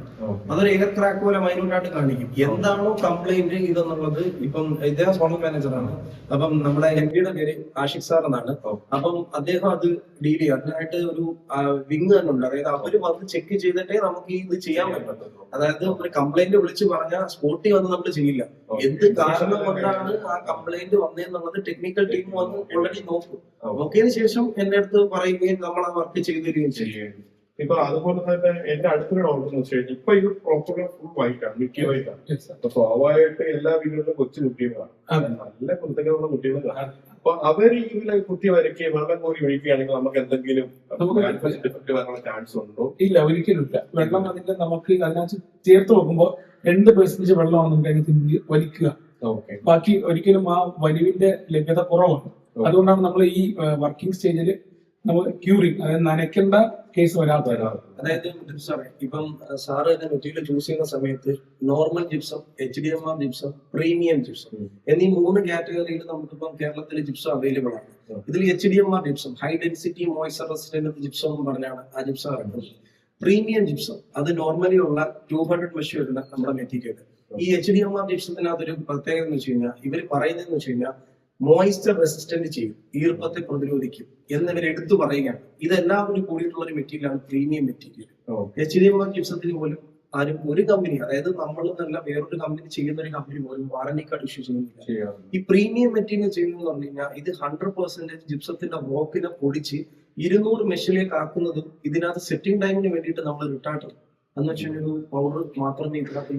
അതൊരു ക്രാക്ക് പോലെ മൈന്യൂട്ടായിട്ട് കാണിക്കും. എന്താണോ കംപ്ലൈന്റ് ഇതെന്നുള്ളത് ഇപ്പം ഇദ്ദേഹം സോണൽ മാനേജറാണ് അപ്പം നമ്മുടെ എം പിയുടെ പേര് ആഷിഖ് സാർ എന്നാണ്. അപ്പം അദ്ദേഹം അത് ഡീൽ ചെയ്യും. അതിനായിട്ട് ഒരു വിങ് തന്നെ ഉണ്ട്. അതായത് അവർ വന്ന് ചെക്ക് ചെയ്തിട്ടേ നമുക്ക് ഇത് ചെയ്യാൻ പറ്റുള്ളൂ അതായത് ഒരു കംപ്ലൈന്റ് വിളിച്ച് പറഞ്ഞാൽ സ്പോട്ടിൽ വന്ന് നമ്മൾ ചെയ്യില്ല. എന്ത് കാരണം കൊണ്ടാണ് ആ കംപ്ലൈന്റ് വന്നതെന്നുള്ളത് ടെക്നിക്കൽ ടീം വന്ന് ഓൾറെഡി നോക്കും. നോക്കിയതിനു ശേഷം എന്റെ അടുത്ത് പറയുകയും നമ്മൾ ആ വർക്ക് ചെയ്തു തരികയും ചെയ്യും. ഇപ്പൊ അതുപോലെ തന്നെ എന്റെ അടുത്തൊരു ഡൗട്ട് എന്ന് വെച്ച് കഴിഞ്ഞാൽ ഇപ്പൊ ഇത് പ്രോപ്പർ ഫുൾ വൈറ്റ് ആണ് മിക്കി വൈറ്റ് ആണ്. അപ്പൊ സ്വാഭാവികമായിട്ട് എല്ലാ വീടുകളിലും കൊച്ചു കുട്ടികളാണ്. നല്ല കുരുത്തങ്ങളുള്ള കുട്ടികളാണ്. അപ്പൊ അവർ ഇതിലെ കുത്തി വരയ്ക്കുകയും വെള്ളം കോരി ഒഴിക്കുകയാണെങ്കിൽ നമുക്ക് എന്തെങ്കിലും നമുക്ക് ഡിഫക്റ്റ് വരാനുള്ള ചാൻസ് ഉണ്ടോ? ഇല്ല ഒരിക്കലും ഇല്ല. വെള്ളം അതിന്റെ നമുക്ക് അതിനകത്ത് ചേർത്ത് നോക്കുമ്പോൾ രണ്ട് പെർസെന്റേജ് വെള്ളമാണ് നമുക്ക് അതിനകത്ത് വലിക്കുക. ബാക്കി ഒരിക്കലും ആ വലിവിന്റെ ലഭ്യത കുറവാണ്. അതുകൊണ്ടാണ് നമ്മൾ ഈ വർക്കിംഗ് സ്റ്റേജിൽ ക്യൂറിങ് അതായത് നനയ്ക്കേണ്ട കേസ് വരാത്ത അതായത് ഇപ്പം സാറ് തന്നെ മെറ്റീരിയൽ ചൂസ് ചെയ്യുന്ന സമയത്ത് normal gypsum H D M R gypsum premium gypsum എന്നീ മൂന്ന് കാറ്റഗറിയിൽ നമുക്കിപ്പം കേരളത്തിൽ ജിപ്സം അവൈലബിൾ ആണ്. ഇതിൽ H D M R gypsum high density moisture resistant gypsum എന്ന് പറഞ്ഞാണ് ആ ജിപ്സം ഇറക്കുന്നത്. പ്രീമിയം ജിപ്സം അത് നോർമലി ഉള്ള ടു ഹൺഡ്രഡ് മെഷ് വരുന്ന നമ്മുടെ മെറ്റീരിയൽ. ഈ എച്ച് ഡി എം ആർ ജിപ്സത്തിനകത്തൊരു പ്രത്യേകത എന്ന് വെച്ച് കഴിഞ്ഞാൽ ഇവർ പറയുന്നതെന്ന് വെച്ച് കഴിഞ്ഞാൽ മോയ്സ്ചർ റെസിസ്റ്റന്റ് ചെയ്യും. ഈർപ്പത്തെ പ്രതിരോധിക്കും എന്നിവർ എടുത്തു പറയുകയാണ്. ഇതെല്ലാം കൂടി കൂടിയിട്ടുള്ള ഒരു മെറ്റീരിയലാണ് premium material H D M ജിപ്സത്തിന് പോലും ആരും ഒരു കമ്പനി അതായത് നമ്മൾ നല്ല വേറൊരു കമ്പനി ചെയ്യുന്ന ഒരു കമ്പനി പോലും വാറന്റി കാർഡ് ഇഷ്യൂ ചെയ്യുന്നില്ല. ഈ പ്രീമിയം മെറ്റീരിയൽ ചെയ്യുന്നത് പറഞ്ഞു കഴിഞ്ഞാൽ ഇത് ഹൺഡ്രഡ് പെർസെന്റേജ് ജിപ്സത്തിന്റെ റോക്കിനെ പൊടിച്ച് ഇരുന്നൂറ് മെഷിലേക്ക് ആക്കുന്നതും ഇതിനകത്ത് സെറ്റിംഗ് ടൈമിന് വേണ്ടിയിട്ട് നമ്മൾ റിട്ടാർട്ടർ എന്ന് വെച്ചാൽ ഒരു പൗഡർ മാത്രമേ ഇതിനകത്ത്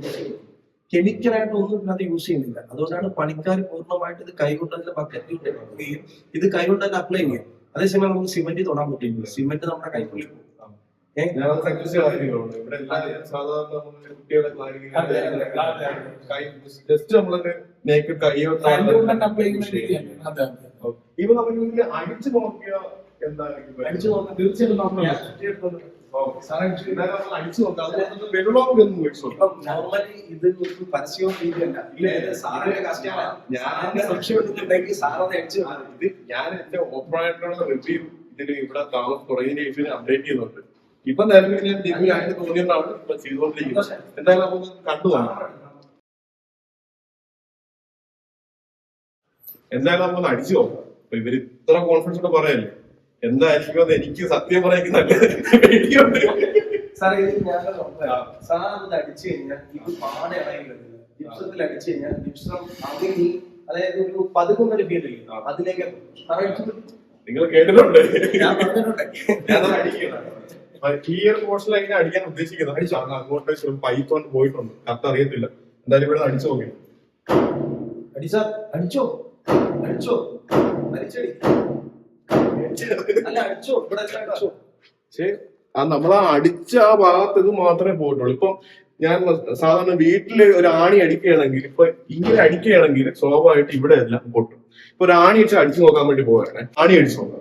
കെമിക്കലായിട്ട് ഒന്നും ഇതിനകത്ത് യൂസ് ചെയ്യുന്നില്ല. അതുകൊണ്ടാണ് പണിക്കാർ പൂർണമായിട്ട് ഇത് കൈകൊണ്ട് തന്നെ ബക്കറ്റിൽ ഇടുകയും ഇത് കൈകൊണ്ട് തന്നെ അപ്ലൈ ചെയ്യും അതേസമയം നമുക്ക് സിമെന്റ് തൊടാൻ പറ്റില്ല സിമെന്റ് നമ്മുടെ കൈക്കുള്ളിൽ പോകും. ജസ്റ്റ് നമ്മളൊരു നേക്ക് കൈയോ നമുക്ക് അടിച്ചു നോക്കിയ എന്താ അടിച്ചു നോക്കാം തീർച്ചയായിട്ടും നമ്മൾ ഞാൻ നമ്മൾ നോർമലി ഇത് ഒരു പരസ്യവും രീതിയല്ല സാറത്. ഇത് എന്റെ റിവ്യൂ ഇതിന് ഇവിടെ താമസം കുറയുന്ന രീതിയിൽ അപ്ഡേറ്റ് ചെയ്യുന്നുണ്ട് ഇപ്പൊ നിലവിൽ ഞാൻ റിവ്യൂ ആയിട്ട് തോന്നിയിട്ടാണ് ഇപ്പൊ ചെയ്തുകൊണ്ടിരിക്കുന്നത് എന്തായാലും നമുക്ക് കണ്ടു എന്തായാലും നമുക്ക് അടിച്ചു നോക്കാം. ഇവർ ഇത്ര കോൺഫിഡൻസോടെ പറയല്ലേ? എന്തായിരിക്കും എനിക്ക് സത്യം പറയുന്ന പേടിയുണ്ട്. സാറേ ഇത് ഞാൻ സാർ അടിച്ചു കഴിഞ്ഞാൽ ഇത് പാടെ ഇളയുന്നത് ജിപ്സത്തിൽ അടിച്ചു കഴിഞ്ഞാൽ ജിപ്സം അകങ്ങി അതായത് ഒരു പതുക്കുന്നൊരു ഫീൽ ഇല്ല? അതിലേക്ക് സാറേ നിങ്ങൾ കേട്ടിട്ടുണ്ട്. ഞാൻ പറഞ്ഞിട്ടുണ്ട്. ഞാൻ അടിക്കണം ഈ ഒരു പോർഷനിൽ എങ്ങനെ അടിക്കാൻ ഉദ്ദേശിക്കുന്നത്? അടിച്ചോ? അങ്ങ് അങ്ങോട്ട് പൈത്തോണ്ട് പോയിട്ടുണ്ട്. കത്ത് അറിയത്തില്ല. എന്തായാലും ഇവിടെ അടിച്ചു നോക്കി. അടിച്ചാ അടിച്ചോ? അടിച്ചോ? അടിച്ചടി. പക്ഷേ ആ നമ്മൾ ആ അടിച്ച ആ ഭാഗത്ത് ഇത് മാത്രമേ പോയിട്ടുള്ളൂ ഇപ്പൊ ഞാൻ സാധാരണ വീട്ടിൽ ഒരു ആണി അടിക്കുകയാണെങ്കിൽ ഇപ്പൊ ഇങ്ങനെ അടിക്കുകയാണെങ്കിൽ സ്വാഭാവികമായിട്ട് ഇവിടെ എല്ലാം പൊട്ടും. ഇപ്പൊ ഒരു ആണി വെച്ച് അടിച്ചു നോക്കാൻ വേണ്ടി പോവുകയാണ്. ആണി അടിച്ചു നോക്കാം.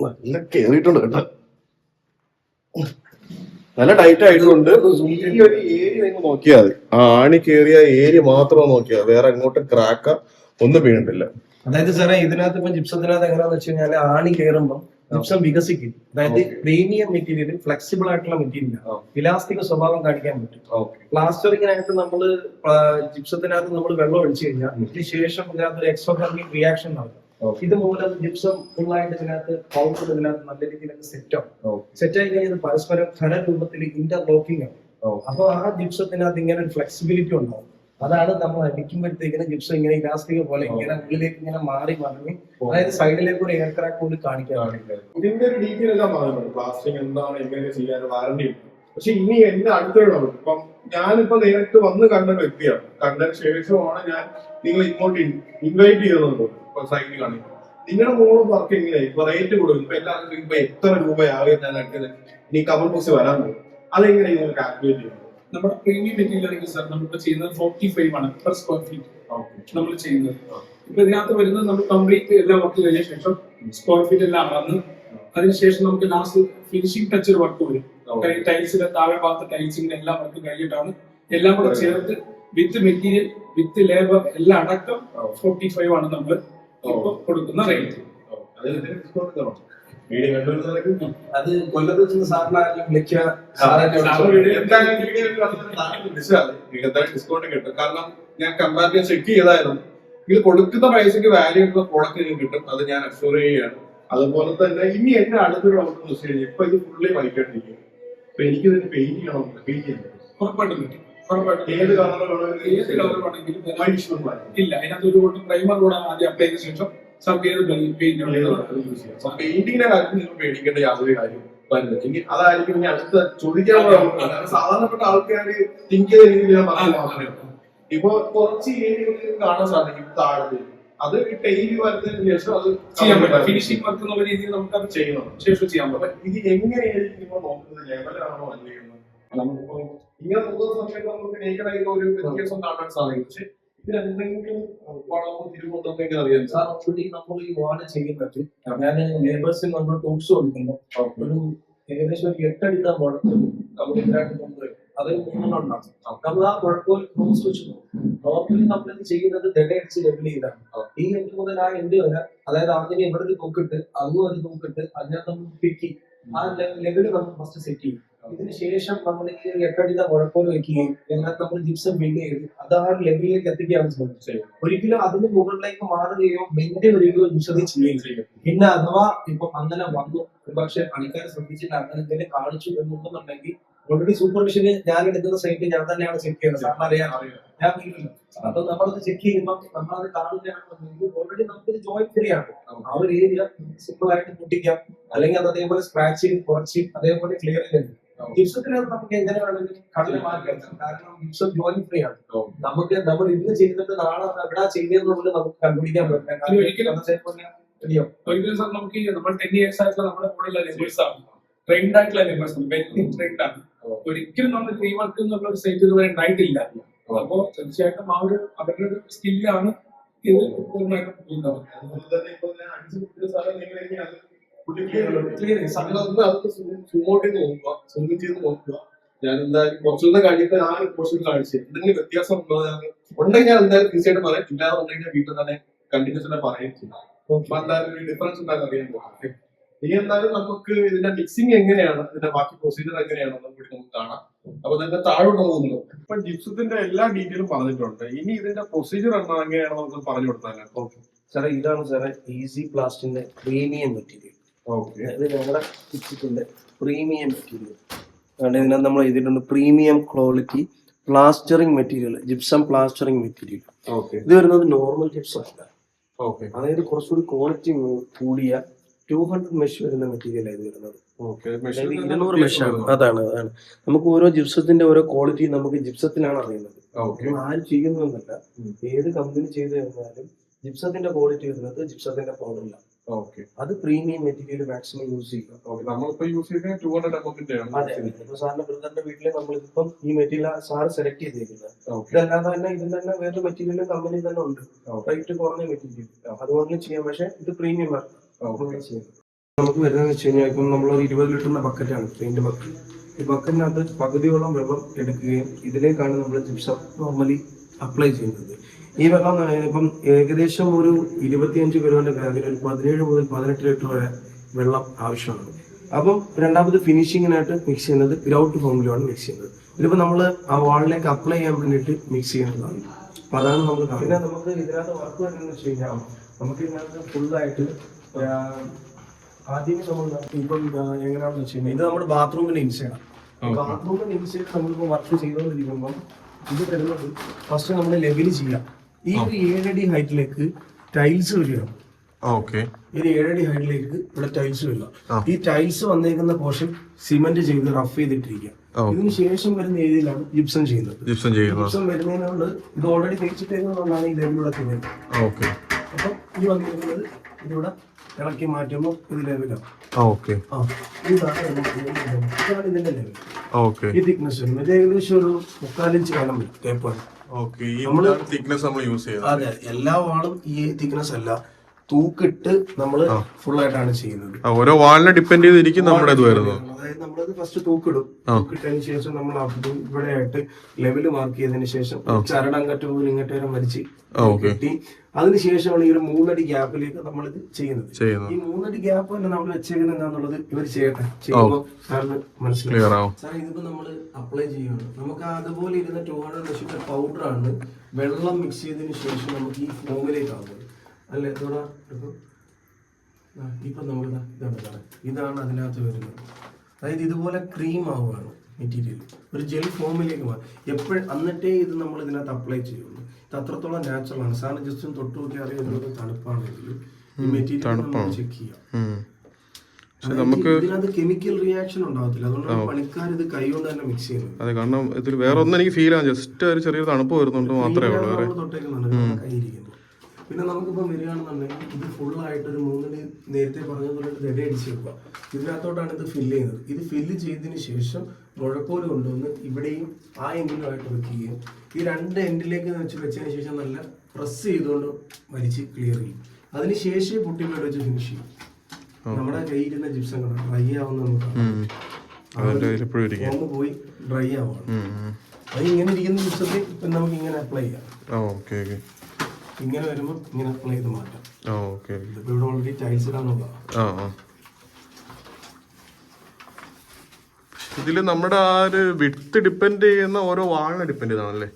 നല്ല കേറിയിട്ടുണ്ട് കേട്ടോ. നല്ല ടൈറ്റ് ആയിട്ടുണ്ട്. നോക്കിയാൽ മതി. ആ ആണി കേറിയ ഏരിയ മാത്രം നോക്കിയാൽ വേറെ അങ്ങോട്ട് ക്രാക്ക ഒന്നും വീണിട്ടില്ല. അതായത് സാറേ ഇതിനകത്ത് ഇപ്പൊ ജിപ്സത്തിനകത്ത് എങ്ങനെയാന്ന് വെച്ച് കഴിഞ്ഞാൽ ആണി കയറുമ്പോൾ ജിപ്സം വികസിക്കും. അതായത് പ്രീമിയം മെറ്റീരിയൽ ഫ്ലെക്സിബിൾ ആയിട്ടുള്ള മെറ്റീരിയൽ. ഇലാസ്റ്റിക് സ്വഭാവം കാണിക്കാൻ പറ്റും. പ്ലാസ്റ്ററിങ്ങിനായിട്ട് നമ്മൾ ജിപ്സത്തിനകത്ത് നമ്മൾ വെള്ളം ഒഴിച്ചു കഴിഞ്ഞാൽ ഇതിന് ശേഷം ഇതിനകത്ത് ഒരു എക്സോതെർമിക് റിയാക്ഷൻ നടക്കും. Okay. ഇത് മൂലം ജിപ്സം ഫുള്ളായിട്ട് ഇതിനകത്ത് പൗഡർ ഇതിനകത്ത് നല്ല രീതിയിലൊക്കെ സെറ്റ് ആവും. സെറ്റ് ആയി കഴിഞ്ഞാൽ പരസ്പരം പരസ്പരം ഘനരൂപത്തിൽ ഇന്റർലോക്കിംഗ് ആവും Okay. അപ്പൊ ആ ജിപ്സത്തിനകത്ത് ഇങ്ങനെ ഒരു ഫ്ലെക്സിബിലിറ്റി ഉണ്ടാവും. അതാണ് നമ്മൾ അടിക്കുമ്പോഴത്തേക്കിനും ജിപ്സം ഇങ്ങനെ ഇലാസ്റ്റിക് പോലെ ഇങ്ങനെ ഉള്ളിലേക്ക് ഇങ്ങനെ മാറി മറിഞ്ഞ് അതായത് സൈഡിലേക്ക് ഒരു എയർ ക്രാക്ക് കൊണ്ട് കാണിക്കാൻ ഇതിന്റെ ഒരു ഡീറ്റെയിൽ എല്ലാം പറഞ്ഞിട്ടുണ്ട് പ്ലാസ്റ്റിക് എന്താണ് എങ്ങനെ ചെയ്യാൻ വാറണ്ടി പക്ഷെ ഇനി എന്റെ അടുത്തൊരു ഡൗട്ട് ഇപ്പം ഞാനിപ്പോ നേരിട്ട് വന്ന് കണ്ട വ്യക്തിയാണ്. കണ്ടതിന് ശേഷമാണ് ഞാൻ നിങ്ങൾ ഇങ്ങോട്ട് ഇൻവൈറ്റ് ചെയ്തത് ഇപ്പൊ കാണിക്കും. നിങ്ങളുടെ മോൾ വർക്ക് എങ്ങനെയായി ഇപ്പൊ റേറ്റ് കൊടുക്കും ഇപ്പൊ എല്ലാവർക്കും ഇപ്പൊ എത്ര രൂപയാകും ഞാൻ അടുത്തത് ഇനി കവർ ബോക്സ് വരാൻ പോകും. അതെങ്ങനെ നിങ്ങൾ കാൽക്കുലേറ്റ് ചെയ്യും നമ്മുടെ പ്രീമിയം മെറ്റീരിയൽ സർ നമ്മളിപ്പോ ചെയ്യുന്നത് ഫോർട്ടി ഫൈവ് ആണ് പെർ സ്ക്വയർ ഫീറ്റ് നമ്മൾ ചെയ്യുന്നത്. ഇപ്പൊ ഇതിനകത്ത് വരുന്നത് നമ്മൾ കംപ്ലീറ്റ് എല്ലാ വർക്ക് കഴിഞ്ഞ ശേഷം സ്ക്വയർ ഫീറ്റ് എല്ലാം അളന്ന് അതിനുശേഷം നമുക്ക് ലാസ്റ്റ് ഫിനിഷിംഗ് ടച്ച് ഒരു വർക്ക് വരും. ടൈൽസിന്റെ താഴെ ഭാഗത്ത് ടൈൽസിന്റെ എല്ലാം വർക്ക് കഴിഞ്ഞിട്ടാണ് എല്ലാം കൂടെ ചേർത്ത് വിത്ത് മെറ്റീരിയൽ വിത്ത് ലേബർ എല്ലാം അടക്കം ഫോർട്ടി ഫൈവ് ആണ് നമ്മൾ ഇപ്പൊ കൊടുക്കുന്ന റേറ്റ് അത് കൊല്ലത്ത് വെച്ച് സാറിനെ വിളിക്കുക ഡിസ്കൗണ്ട് കിട്ടും. കാരണം ഞാൻ കമ്പാരിറ്റീവ് ചെക്ക് ചെയ്തായിരുന്നു. ഇത് കൊടുക്കുന്ന പൈസക്ക് വാല്യൂ ഉള്ള പ്രോഡക്റ്റ് നിങ്ങൾക്ക് കിട്ടും. അത് ഞാൻ അഷ്യൂർ ചെയ്യുകയാണ്. അതുപോലെ തന്നെ ഇനി എന്റെ അടുത്തൊരു കഴിഞ്ഞാൽ ഇപ്പൊ ഇത് ഫുള്ളി വൈകിട്ടിരിക്കും അപ്പൊ എനിക്ക് ഇതിന് പെയിന്റ് ചെയ്യണം പെയിന്റ് ചെയ്യണം. ഉറപ്പായിട്ടും ഉറപ്പായിട്ടും ഏത് കളർ ഏത് കളർ വേണമെങ്കിലും ഇല്ല അതിനകത്ത് ഒരു കൂട്ടം പ്രൈമർ കൂടെ ആദ്യം അപ്ലൈ ചെയ്ത ശേഷം സാർക്ക് ഏത് പെയിന്റ് പെയിന്റിങ്ങിന്റെ കാര്യത്തിൽ നിങ്ങൾ പേടിക്കേണ്ട യാതൊരു കാര്യം വരുന്നില്ല ഇനി അതായിരിക്കും ഇനി അടുത്ത ചോദിക്കാനുള്ള കാരണം സാധാരണപ്പെട്ട ആൾക്കാർ തിങ്ക് ചെയ്ത രീതിയിൽ ഞാൻ പറഞ്ഞു ഇപ്പൊ കുറച്ച് ഏരിയകളിൽ കാണാൻ സാധിക്കും താഴത്ത് അത് ടൈൽ വരുന്നതിന് ശേഷം അത് ചെയ്യാൻ പറ്റും. ഫിനിഷിംഗ് വർക്ക് എന്നുള്ള രീതിയിൽ നമുക്ക് അത് ചെയ്യണം. ശേഷം ചെയ്യാൻ പറ്റും. ഇത് എങ്ങനെയായിരിക്കും നിങ്ങൾ നോക്കുന്നത്? ലെവലാണോ അല്ലെങ്കിൽ നമുക്കിപ്പോ ഇങ്ങനെ പോകുന്ന സമയത്ത് നമുക്ക് നേക്കടായിട്ട് ഒരു വ്യത്യാസം കാണാൻ സാധിക്കും. പക്ഷെ ഇതിലെന്തെങ്കിലും അറിയാം. സാർ നമ്മൾ ഈ വാർഡ് ചെയ്യുന്നത് ഞാൻ ലേബേഴ്സിന് നമ്മൾ കൊടുക്കുമ്പോൾ ഒരു ഏകദേശം ഒരു എട്ടടിയുടെ മുഴക്ക് നമ്മൾ ഇതിനായിട്ട് കൊണ്ടുവരും അത് മൂന്നെണ്ണം ഉണ്ടാകും നമ്മൾ ആ മുഴക്കോൽ ക്രോസ് വെച്ച് പോകും. നോർമലി നമ്മളിത് ചെയ്യുന്നത് ദടയടിച്ച് ലെവൽ ചെയ്താണ്. ഈ എൻഡ് മുതൽ ആ എൻഡ് വരെ അതായത് ആദ്യം ഇവിടെ ഒരു തൂക്കിട്ട് ഒരു തൂക്കിട്ട് അതിനകത്ത് നമ്മൾ പിക്കി ആ ലെവൽ നമ്മൾ ഫസ്റ്റ് സെറ്റ് ചെയ്യും. ഇതിന് ശേഷം നമ്മൾ ഈ വയ്ക്കുകയും എന്നാൽ നമ്മൾ ജിപ്സം ബിൽഡ് ചെയ്ത് അത് ആ ലെവലിലേക്ക് എത്തിക്കുകയാണ് ശ്രമിച്ചത് ഒരിക്കലും അതിന് മുകളിലേക്ക് മാറുകയോ ബെൻഡ് വരികയോ ജിപ്സതി ചെയ്യുകയും ചെയ്യും പിന്നെ അഥവാ ഇപ്പൊ അങ്ങനെ വന്നു പക്ഷെ പണിക്കാരെ ശ്രദ്ധിച്ചില്ല അങ്ങനെ എന്തെങ്കിലും കാണിച്ചു എന്നുണ്ടെന്നുണ്ടെങ്കിൽ ഓൾറെഡി സൂപ്പർവിഷന് ഞാൻ എടുക്കുന്ന സൈറ്റ് ഞാൻ തന്നെയാണ് ചെക്ക് ചെയ്യുന്നത്. കാരണം അറിയാം. ഞാൻ വീട്ടിലില്ല അപ്പൊ നമ്മളത് ചെക്ക് ചെയ്യുമ്പോൾ നമ്മളത് കാണുകയാണെന്നുണ്ടെങ്കിൽ ഓൾറെഡി നമുക്കിത് ജോയിൻ ഫ്രീ ആണ്. ആ ഒരു ഏരിയ സിമ്പിൾ ആയിട്ട് പൊട്ടിക്കാം. അല്ലെങ്കിൽ അത് അതേപോലെ സ്ക്രാച്ച് കുറച്ച് അതേപോലെ ക്ലിയർ ചെയ്യും ജിപ്സത്തിനകത്ത് നമുക്ക് എങ്ങനെ വേണമെങ്കിലും കടല മാറ്റാം കാരണം ജിപ്സം ജോലി ഫ്രീ ആണ്. നമുക്ക് നമ്മൾ ഇന്ന് ചെയ്തിട്ട് നാളെ എവിടെ ചെയ്തതെന്ന് പോലും നമുക്ക് കണ്ടുപിടിക്കാൻ പറ്റില്ല. ഒരിക്കലും- സാർ നമുക്ക് ഈ നമ്മൾ ടെൻ ഇയേഴ്സ് ആയിട്ടുള്ള നമ്മുടെ കൂടെയുള്ള ലെബേഴ്സ് ആണ്. ട്രെയിൻഡ് ആയിട്ടുള്ള ലെബേഴ്സ് ആണ്. വെരി ട്രെയിൻഡ് ആണ്. ഒരിക്കലും നമ്മൾ ഫ്രീ വർക്ക് എന്നുള്ള ഒരു സൈറ്റ് ഇതുവരെ ഉണ്ടായിട്ടില്ല. അപ്പോ തീർച്ചയായിട്ടും ആ ഒരു അവരുടെ ഒരു സ്കില്ലാണ് ഇത് പൂർണമായിട്ടും ചെയ്യുന്നത് ക്ലിയർ തന്നെ നിങ്ങൾ ഇനി അത് out ചെയ്ത് നോക്കുക ചെയ്ത് നോക്കുക. ഞാൻ എന്തായാലും കുറച്ചുകൂടെ കഴിഞ്ഞിട്ട് ആ ഒരു പോർഷൻ കാണിച്ചു എന്തെങ്കിലും വ്യത്യാസം ഉണ്ടോ ഞാൻ ഉണ്ടെങ്കിൽ ഞാൻ എന്തായാലും തീർച്ചയായിട്ടും പറയാം. ഇല്ലാതെ ഉണ്ടെങ്കിൽ ഞാൻ വീട്ടിൽ തന്നെ കണ്ടിന്യൂസ് തന്നെ പറയും ചെയ്യും. എന്തായാലും ഒരു ഡിഫറൻസ് ഉണ്ടാകും അറിയാൻ പോകാം ഇനി എന്തായാലും നമുക്ക് ഇതിന്റെ മിക്സിംഗ് എങ്ങനെയാണ്? ഇതിന്റെ ബാക്കി പ്രൊസീജിയർ എങ്ങനെയാണെന്നും കൂടി നമുക്ക് കാണാം. അപ്പൊ ഇതിന്റെ താഴോട്ട് പോകുന്നു ഇപ്പൊ ജിപ്സത്തിന്റെ എല്ലാ ഡീറ്റെയിലും പറഞ്ഞിട്ടുണ്ട്. ഇനി ഇതിന്റെ പ്രൊസീജിയർ എങ്ങനെയാണ് നമുക്ക് പറഞ്ഞു കൊടുത്താലും? സാറേ ഇതാണ് സാറേ ഈസി പ്ലാസ്റ്റിന്റെ പ്രീമിയം മെറ്റീരിയൽ ഇത് ഞങ്ങളുടെ കിച്ചിന്റെ പ്രീമിയം മെറ്റീരിയൽ അതുകൊണ്ട് ഇതിനകത്ത് നമ്മൾ എഴുതിയിട്ടുണ്ട് premium quality plastering material gypsum plastering material ഇത് വരുന്നത് നോർമൽ ജിപ്സം അല്ല. അതായത് കുറച്ചുകൂടി ക്വാളിറ്റി കൂടിയ ടു ഹൺഡ്രഡ് മെഷ് വരുന്ന മെറ്റീരിയൽ ഇത് വരുന്നത്. ഇരുന്നൂറ് മെഷാണ് അതാണ് അതാണ്. നമുക്ക് ഓരോ ജിപ്സത്തിന്റെ ഓരോ ക്വാളിറ്റി നമുക്ക് ജിപ്സത്തിലാണ് അറിയുന്നത്. ആരും ചെയ്യുന്നതെന്നല്ല ഏത് കമ്പനി ചെയ്തു കഴിഞ്ഞാലും ജിപ്സത്തിന്റെ ക്വാളിറ്റി വരുന്നത് ജിപ്സത്തിന്റെ പൗഡറിലാണ് അത് പ്രീമിയം മെറ്റീരിയൽ മാക്സിമം യൂസ് ചെയ്യുക. നമ്മളിപ്പോ യൂസ് ചെയ്യുന്നത് ടു ഹൺഡ്രഡ് എമൗണ്ടിന്റെ അതെ ഇപ്പൊ സാറിന്റെ ബ്രദറിന്റെ വീട്ടിൽ നമ്മളിപ്പം ഈ മെറ്റീരിയൽ സാറ് സെലക്ട് ചെയ്തേക്കുന്നത്. ഇതല്ലാതെ തന്നെ ഇതിന് തന്നെ വേറെ മെറ്റീരിയൽ കമ്പനി തന്നെ ഉണ്ട്. റേറ്റ് കുറഞ്ഞ മെറ്റീരിയൽ. അതുകൊണ്ട് ചെയ്യാം. പക്ഷെ ഇത് പ്രീമിയം ചെയ്യുന്നത് നമുക്ക് വരുന്നതെന്ന് വെച്ച് കഴിഞ്ഞാൽ ഇപ്പം നമ്മളൊരു ഇരുപത് ലിറ്ററിന്റെ ബക്കറ്റാണ് പെയിന്റ് ബക്കറ്റ് ഈ ബക്കറ്റിനകത്ത് പകുതിയോളം വെള്ളം എടുക്കുകയും ഇതിലേക്കാണ് നമ്മൾ ജിപ്സം നോർമലി അപ്ലൈ ചെയ്യുന്നത്. ഈ വെള്ളം എന്ന് ഇപ്പം ഏകദേശം ഒരു ഇരുപത്തിയഞ്ച് കിലോന്റെ ബാഗിൽ ഒരു പതിനേഴ് മുതൽ പതിനെട്ട് ലിറ്റർ വരെ വെള്ളം ആവശ്യമാണ്. അപ്പം രണ്ടാമത് ഫിനിഷിങ്ങിനായിട്ട് മിക്സ് ചെയ്യുന്നത് ഗ്രൗട്ട് ഫോമിലാണ് മിക്സ് ചെയ്യുന്നത്. ഇതിപ്പോ നമ്മൾ ആ വാളിലേക്ക് അപ്ലൈ ചെയ്യാൻ വേണ്ടിയിട്ട് മിക്സ് ചെയ്യുന്നതാണ്. അപ്പൊ അതാണ് നമ്മൾ പിന്നെ നമുക്ക് ഇതിനകത്ത് വർക്ക് വരുന്നത് വെച്ച് കഴിഞ്ഞാൽ നമുക്ക് ഇതിനകത്ത് ഫുള്ളായിട്ട് ആദ്യമേ നമ്മൾ ഇപ്പം എങ്ങനെയാണെന്ന് വെച്ച് കഴിഞ്ഞാൽ ഇത് നമ്മുടെ ചെയ്യണം. ഇൻസൈഡാണ് ബാത്റൂമിന്റെ ഇൻസൈഡ് നമ്മളിപ്പോ വർക്ക് ചെയ്തുകൊണ്ടിരിക്കുമ്പോൾ ഇത് വരുന്നത് ഫസ്റ്റ് നമ്മൾ ലെവൽ ചെയ്യാം. ഈ ഒരു ഏഴടി ഹൈറ്റിലേക്ക് ടൈൽസ് വരികയാണ് ഓക്കെ. ഇത് ഏഴടി ഹൈറ്റിലേക്ക് ഇവിടെ ടൈൽസ് വരിക. ഈ ടൈൽസ് വന്നേക്കുന്ന പോർഷൻ സിമന്റ് ചെയ്ത് റഫ് ചെയ്തിട്ടിരിക്കുക. ഇതിന് ശേഷം വരുന്ന ഏരിയയിലാണ് ജിപ്സം ചെയ്യുന്നത്. ജിപ്സം ചെയ്യുന്നത്. ജിപ്സം വരുന്നതിനോട് ഇത് ഓൾറെഡി തേച്ചിട്ടേക്കുന്നതുകൊണ്ടാണ് ഈ ചെയ്യുന്നത് ഓക്കെ. അപ്പം ഈ വന്നിരിക്കുന്നത് ഇതിലൂടെ ഇളക്കി മാറ്റുമ്പോൾ ഇത് ലെവലാവും ഓക്കെ. ആ. ഇതാണ് ഇതിന്റെ ലെവൽ ഓക്കെ. ഈ തിക്നെസ് വരുന്നത്. ഏകദേശം ഒരു മുക്കാലിഞ്ച് കാലം വരും. ടേപ്പാണ് ഓക്കെ ഈ തിക്നെസ് നമ്മൾ യൂസ് ചെയ്യുന്നത്. അതെ എല്ലാ വാളും ഈ തിക്നെസ് അല്ല. തൂക്കിട്ട് നമ്മൾ ഫുൾ ആയിട്ടാണ് ചെയ്യുന്നത്. ഓരോ വാളിനെ ഡിപ്പെൻഡ് ചെയ്തിരിക്കും നമ്മുടെ ഇത് വരുന്നത് അതായത് നമ്മളത് ഫസ്റ്റ് തൂക്കിടും. തൂക്കിട്ടതിന് ശേഷം നമ്മൾ ഇവിടെ ആയിട്ട് ലെവൽ മാർക്ക് ചെയ്തതിന് ശേഷം ചരടം കറ്റും ഇങ്ങോട്ട് വരെ മരിച്ച് കെട്ടി അതിനുശേഷമാണ് ഈ ഒരു മൂന്നടി ഗ്യാപ്പിലേക്ക് നമ്മൾ ഇത് ചെയ്യുന്നത്. ഈ മൂന്നടി ഗ്യാപ്പ് തന്നെ നമ്മൾ വെച്ചേക്കുന്നത് എന്താന്നുള്ളത് ഇവർ ചെയ്യട്ടെ. ചെയ്യുമ്പോൾ സാറിന് മനസ്സിലാവും. സാർ ഇതിപ്പോ നമ്മൾ അപ്ലൈ ചെയ്യുകയാണ് നമുക്ക് അതുപോലെ ഇരുന്ന ടൂ ഹൺഡ്രഡ് പൗഡർ ആണ് വെള്ളം മിക്സ് ചെയ്തതിന് ശേഷം നമുക്ക് ഈ ഫോമിലേക്ക് ആവുന്നത്. അല്ലേ ഇതോടെ എടുക്കൂ. ഇപ്പൊ നമ്മൾ ഇതാണ് സാറേ ഇതാണ് അതിനകത്ത് വരുന്നത്. അതായത് ഇതുപോലെ ക്രീം ആവുകയാണ് മെറ്റീരിയൽ ഒരു ജെൽ ഫോമിലേക്ക് മാറും എപ്പോഴും അന്നിട്ടേ ഇത് നമ്മൾ ഇതിനകത്ത് അപ്ലൈ ചെയ്യുള്ളൂ. ഇത് അത്രത്തോളം നാച്ചുറൽ ആണ്. സാറിന് ജസ്റ്റ് ഒന്ന് തൊട്ട് നോക്കി അറിയുന്നത് തണുപ്പാണെങ്കിലും ഈ മെറ്റീരിയൽ നമ്മൾ ചെക്ക് ചെയ്യാം. ഉം. നമുക്ക് ഇതിനകത്ത് കെമിക്കൽ റിയാക്ഷൻ ഉണ്ടാവത്തില്ല. അതുകൊണ്ടാണ് പണിക്കാർ ഇത് കൈകൊണ്ട് തന്നെ മിക്സ് ചെയ്യുന്നത്. അതെ കാരണം ഇതിൽ വേറെ ഒന്നും എനിക്ക് ഫീൽ ആണ് ജസ്റ്റ് ഒരു ചെറിയൊരു തണുപ്പ് വരുന്നുണ്ട് മാത്രമേ ഉള്ളൂ. വേറെ നമ്മൾ തൊട്ടേക്കുന്നുണ്ട് നമ്മുടെ കയ്യിരിക്കുന്നു പിന്നെ നമുക്കിപ്പോൾ വരികയാണെന്നുണ്ടെങ്കിൽ ഇത് ഫുൾ ആയിട്ട് ഒരു മൂന്നിന് നേരത്തെ പറഞ്ഞതുപോലെ റെഡി അടിച്ച് വെക്കുക ഇതിനകത്തോട്ടാണ് ഇത് ഫില്ല് ചെയ്യുന്നത്. ഇത് ഫില്ല് ചെയ്തതിന് ശേഷം മുഴക്കോൽ കൊണ്ടുവന്ന് ഇവിടെയും ആ എൻഡിലുമായിട്ട് വെക്കുകയും ഈ രണ്ട് എൻഡിലേക്ക് വെച്ച് വെച്ചതിന് ശേഷം നല്ല പ്രസ് ചെയ്തുകൊണ്ട് വലിച്ച് ക്ലിയർ ചെയ്യും. അതിന് ശേഷം പൊട്ടിമേട് വെച്ച് ഫിനിഷ് ചെയ്യും. നമ്മുടെ കയ്യിരുന്ന ജിപ്സം കണ്ട? ഡ്രൈ ആവുന്ന നമുക്ക് കാണാം. പോയി ഡ്രൈ ആവുകയാണ്. അത് ഇങ്ങനെ ഇരിക്കുന്ന ജിപ്സത്തിൽ നമുക്ക് ഇങ്ങനെ അപ്ലൈ ചെയ്യാം. ആ ഓക്കെ ഓക്കെ ഇങ്ങനെ വരുമ്പോൾ ഇങ്ങനെ അപ്ലൈ ചെയ്ത് മാറ്റാം. ഇതിപ്പോ ഇവിടെ ഓൾറെഡി ടൈൽസ് ആ ഇതിൽ നമ്മുടെ ആ ഒരു വിട്ട് ഡിപ്പെൻഡ് ചെയ്യുന്ന ഓരോ വാളിനെ ഡിപ്പെൻഡ് ചെയ്താണല്ലേ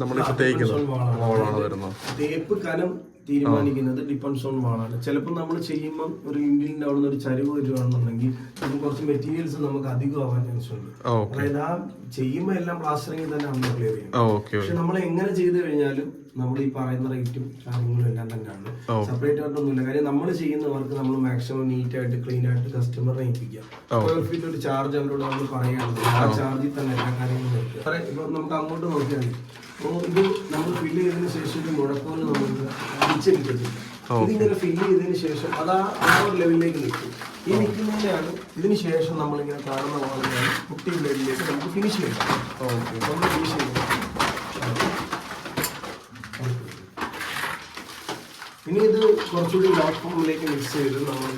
നമ്മളിപ്പോ തേക്കുന്നത് വാളാണ്. വരുന്നത്. തേപ്പ് കനം തീരുമാനിക്കുന്നത് ഡിപ്പെൻസ് ഓൺ വാളാണ്. ചിലപ്പോൾ നമ്മൾ ചെയ്യുമ്പോൾ ഒരു ഇൻഡിലിന്റെ അവിടെ നിന്ന് ഒരു ചരിവ് വരുവാണെന്നുണ്ടെങ്കിൽ നമുക്ക് കുറച്ച് മെറ്റീരിയൽസ് നമുക്ക് അധികം ആവാൻ ചാൻസ് ഉണ്ട്. അതായത് ആ ചെയ്യുമ്പോൾ എല്ലാം പ്ലാസ്റ്ററിംഗ് തന്നെ നമ്മൾ ക്ലിയർ ചെയ്യും പക്ഷെ നമ്മൾ എങ്ങനെ ചെയ്തു കഴിഞ്ഞാലും നമ്മൾ ഈ പറയുന്ന റേറ്റും കാര്യങ്ങളും എല്ലാം തന്നെയാണ്. സെപ്പറേറ്റ് ആയിട്ടൊന്നുമില്ല കാര്യം നമ്മൾ ചെയ്യുന്ന വർക്ക് നമ്മൾ മാക്സിമം നീറ്റ് ആയിട്ട് ക്ലീൻ ആയിട്ട് കസ്റ്റമറിനെ ഏൽപ്പിക്കുക. സ്ക്വയർ ഫീറ്റ് ഒരു ചാർജ് അവരോട് നമ്മൾ പറയുകയാണെങ്കിൽ ആ ചാർജിൽ തന്നെ എല്ലാ കാര്യങ്ങളും നോക്കുക ഇപ്പൊ നമുക്ക് അങ്ങോട്ട് നോക്കിയാൽ മതി. അപ്പോൾ ഇത് നമ്മൾ ഫില്ല് ചെയ്തതിന് ശേഷം ഒരു മുഴക്കോൽ നമുക്ക് തിരിച്ചെടുക്കത്തില്ല ഇതിങ്ങനെ ഫില്ല് ചെയ്തതിന് ശേഷം അത് ആ ഒരു ലെവലിലേക്ക് നിൽക്കും. ഈ നിൽക്കുന്നതിനാണ് ഇതിന് ശേഷം നമ്മളിങ്ങനെ കാണുന്ന പോലെയാണ് കുട്ടി ലെവലിലേക്ക് നമുക്ക് ഫിനിഷ് ചെയ്യാം. ഓക്കെ നമ്മൾ ഫിനിഷ് ചെയ്യാം ഇനി ഇത് കുറച്ചുകൂടി ലോട്ട് ഫോമിലേക്ക് മിക്സ് ചെയ്ത് തന്നെ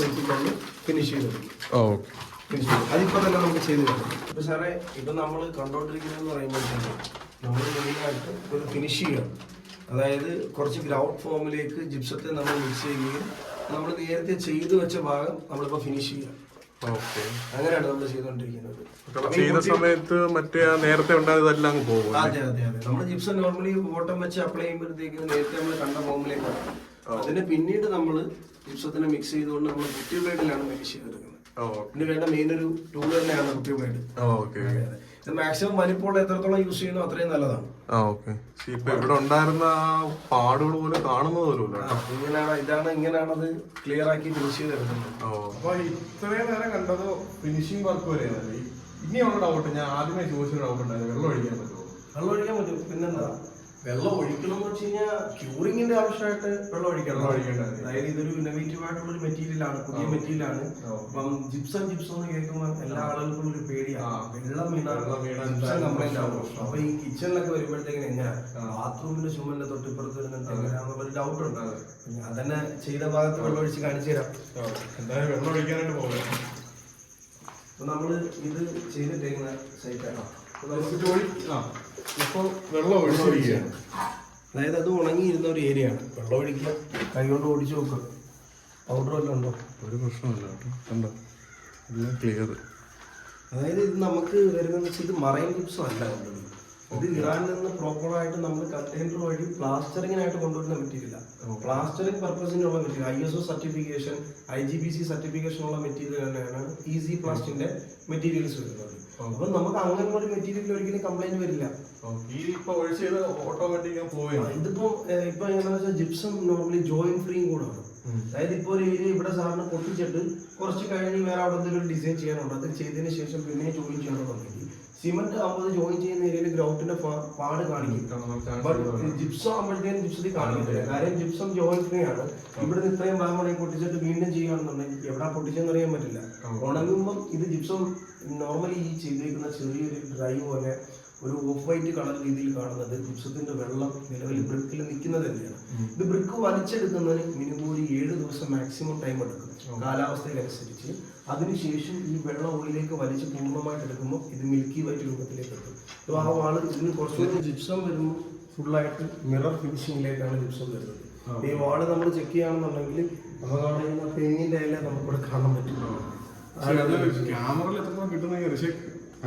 നിർത്തിക്കൊണ്ട് ഫിനിഷ് ചെയ്ത് ആ ഓക്കെ ഫിനിഷ് ചെയ്തു അതിപ്പോ തന്നെ നമുക്ക് ചെയ്ത് തരാം. ഇപ്പൊ സാറേ ഇപ്പൊ നമ്മൾ കണ്ടോണ്ടിരിക്കുന്നതെന്ന് പറയുമ്പോഴത്തേക്കും നമ്മൾ മെയിനായിട്ട് ഒരു ഫിനിഷ് ചെയ്യണം. അതായത് കുറച്ച് ഗ്രൗണ്ട് ഫോമിലേക്ക് ജിപ്സത്തെ നമ്മൾ മിക്സ് ചെയ്യുകയും നമ്മൾ നേരത്തെ ചെയ്തു വെച്ച ഭാഗം നമ്മളിപ്പോ ഫിനിഷ് ചെയ്യാം. അങ്ങനെയാണ് നമ്മൾ ചെയ്തുകൊണ്ടിരിക്കുന്നത് ചെയ്ത സമയത്ത് മറ്റേ നേരത്തെ ഉണ്ടായതെല്ലാം അങ്ങ് പോകും അതെ അതെ അതെ. നമ്മൾ ജിപ്സം നോർമലി ഓട്ടം വെച്ച് അപ്ലൈ ചെയ്യുമ്പോഴത്തേക്ക് നേരത്തെ നമ്മൾ കണ്ട ഫോമിലേക്ക് അതിന് പിന്നീട് നമ്മൾ ജിപ്സത്തിനെ മിക്സ് ചെയ്തുകൊണ്ട് നമ്മൾ കുട്ടി ബ്ലേഡിലാണ് ഫിനിഷ് ചെയ്തെടുക്കുന്നത്. ഓ ഇതിന് വേണ്ട മെയിൻ ഒരു ടൂൾ തന്നെയാണ് കുട്ടി ബ്ലേഡ്. ഓക്കെ ഇത് മാക്സിമം വലിപ്പമുള്ള എത്രത്തോളം യൂസ് ചെയ്യുന്നു അത്രയും നല്ലതാണ്. ആ ഓക്കെ. ഇപ്പൊ ഇവിടെ ഉണ്ടായിരുന്ന ആ പാടുകൾ പോലെ കാണുന്നത് പോലും ആ, ഇങ്ങനെയാണ് ഇതാണ് ഇങ്ങനെയാണ് അത് ക്ലിയർ ആക്കി ഫിനിഷ് ചെയ്തെടുക്കുന്നത്. ഓ. അപ്പൊ ഇത്രയും നേരം കണ്ടത് ഫിനിഷിംഗ് വർക്ക് വരെയാണ് ഇനിയുള്ള ഡൗട്ട് ഞാൻ ആദ്യമേ ചോദിച്ചൊരു ഡൗട്ട് ഉണ്ടായിരുന്നു. വെള്ളം ഒഴിക്കാൻ പറ്റുമോ? വെള്ളം ഒഴിക്കാൻ പറ്റും പിന്നെന്താ? വെള്ളം ഒഴിക്കണം എന്ന് വെച്ച് കഴിഞ്ഞാൽ ക്യൂറിങ്ങിന്റെ ആവശ്യമായിട്ട് വെള്ളം ഒഴിക്കണം. ഒഴിക്കേണ്ടത് ഒഴിക്കേണ്ട അതായത് ഇതൊരു ഇന്നോവേറ്റീവ് ആയിട്ടുള്ള ഒരു മെറ്റീരിയൽ ആണ് പുതിയ മെറ്റീരിയലാണ് മെറ്റീരിയൽ ആണ്. അപ്പം ജിപ്സം ജിപ്സം എന്ന് കേൾക്കുമ്പോൾ എല്ലാ ആളുകൾക്കും ഒരു പേടിയാണ്. വെള്ളം വീണാൽ ജിപ്സം കംപ്ലൈന്റ് ആവും. അപ്പൊ ഈ കിച്ചണിലൊക്കെ വരുമ്പോഴത്തേക്കിന് എങ്ങനെയാ ആ. ബാത്റൂമിന്റെ ചുമലിന്റെ തൊട്ടിപ്പുറത്ത് ഒരു ഡൗട്ട് ഉണ്ട്. ഞാൻ തന്നെ ചെയ്ത ഭാഗത്ത് വെള്ളം ഒഴിച്ച് കാണിച്ചു തരാം. എന്തായാലും വെള്ളം ഒഴിക്കാനായിട്ട് പോകാം. അപ്പൊ നമ്മൾ ഇത് ചെയ്തിട്ടേക്കുന്ന സൈറ്റാണ് ഇപ്പൊ വെള്ളം ഒഴിച്ചിരിക്കുകയാണ്. അതായത് അത് ഉണങ്ങിയിരുന്ന ഒരു ഏരിയ ആണ് വെള്ളം ഒഴിക്കുക കൈകൊണ്ട് ഓടിച്ചു നോക്കുക പൗഡർ വല്ലതും ഉണ്ടോ? ഒരു പ്രശ്നമില്ല കണ്ടോ? എല്ലാം ക്ലിയർ അതായത് ഇത് നമുക്ക് വരുന്നതെന്ന് വെച്ചാൽ ഇത് മറൈൻ ടിപ്സും അല്ല. ഇത് ഇറാനിൽ നിന്ന് പ്രോപ്പറായിട്ട് നമ്മൾ കണ്ടെയ്നർ വഴി പ്ലാസ്റ്ററിങ്ങിനായിട്ട് കൊണ്ടുവരുന്ന material plastering പർപ്പസിനുള്ള material I S O certification I G B C certification ഉള്ള മെറ്റീരിയൽ തന്നെയാണ് ഈസി പ്ലാസ്റ്റിന്റെ മെറ്റീരിയൽസ് വരുന്നത്. അപ്പൊ നമുക്ക് അങ്ങനെ ഒരു മെറ്റീരിയലിൽ ഒരിക്കലും കംപ്ലൈന്റ് വരില്ല. ഈ ഇപ്പൊ ഒഴിച്ചത് ഓട്ടോമാറ്റിക് പോയി ഇതിപ്പോ ഇപ്പൊ എങ്ങനെയാണെന്ന് വെച്ചാൽ ജിപ്സം നോർമലി ജോയിൻ ഫ്രീയും കൂടാണ് അതായത് ഇപ്പോൾ ഒരു ഏരിയ ഇവിടെ സാറിന് പൊട്ടിച്ചിട്ട് കുറച്ച് കഴിഞ്ഞ് വേറെ അവിടെ എന്തെങ്കിലും ഡിസൈൻ ചെയ്യാനുണ്ട്. അത് ചെയ്തതിന് ശേഷം പിന്നെ ജോയിൻ ചെയ്യണമെന്നുണ്ടെങ്കിൽ സിമന്റ് ആകുമ്പോൾ ജോയിൻ ചെയ്യുന്ന ഏരിയയിൽ ഗ്രൗണ്ടിന്റെ പാട് കാണിക്കും. ബട്ട് ജിപ്സം ആകുമ്പോഴത്തേക്കും ജിപ്സിൽ കാണിക്കില്ല കാര്യം ജിപ്സം ഇവിടുന്ന് ആണ് ഇവിടെ നിന്ന് ഇത്രയും ഭാഗം കൂടെ പൊട്ടിച്ചിട്ട് വീണ്ടും ചെയ്യുകയാണെന്നുണ്ടെങ്കിൽ എവിടെ പൊട്ടിച്ചെന്ന് അറിയാൻ പറ്റില്ല. ഉണങ്ങുമ്പം ഇത് ജിപ്സം നോർമലി ഈ ചെയ്തിരിക്കുന്ന ചെറിയൊരു ഡ്രൈ പോലെ ഒരു ഓഫ് വൈറ്റ് കളർ രീതിയിൽ കാണുന്നത് ജിപ്സത്തിന്റെ വെള്ളം നിലവിൽ ബ്രിക്കിൽ നിൽക്കുന്നത് തന്നെയാണ്. ഇത് ബ്രിക്ക് വലിച്ചെടുക്കുന്നതിന് മിനിമം ഒരു ഏഴ് ദിവസം മാക്സിമം ടൈം എടുക്കും. കാലാവസ്ഥയിലനുസരിച്ച്. അതിനുശേഷം ഈ വെള്ളം ഉള്ളിലേക്ക് വലിച്ച് പൂർണമായിട്ട് എടുക്കുമ്പോൾ ഇത് മിൽക്കി വൈറ്റ് രൂപത്തിലേക്ക് എത്തും. അപ്പോൾ ആ വാൾ ഇതിന് കുറച്ചുകൂടി ജിപ്സം വരുമ്പോൾ ഫുള്ളായിട്ട് മിറർ ഫിനിഷിങ്ങിലേക്കാണ് ജിപ്സം വരുന്നത്. ഈ വാൾ നമ്മൾ ചെക്ക് ചെയ്യുകയാണെന്നുണ്ടെങ്കിൽ നമ്മൾ കാണുന്ന തെങ്ങിന്റെ ഇല നമുക്കിവിടെ കാണാൻ പറ്റും. ക്യാമറയിൽ എത്രത്തോളം കിട്ടുന്ന പക്ഷേ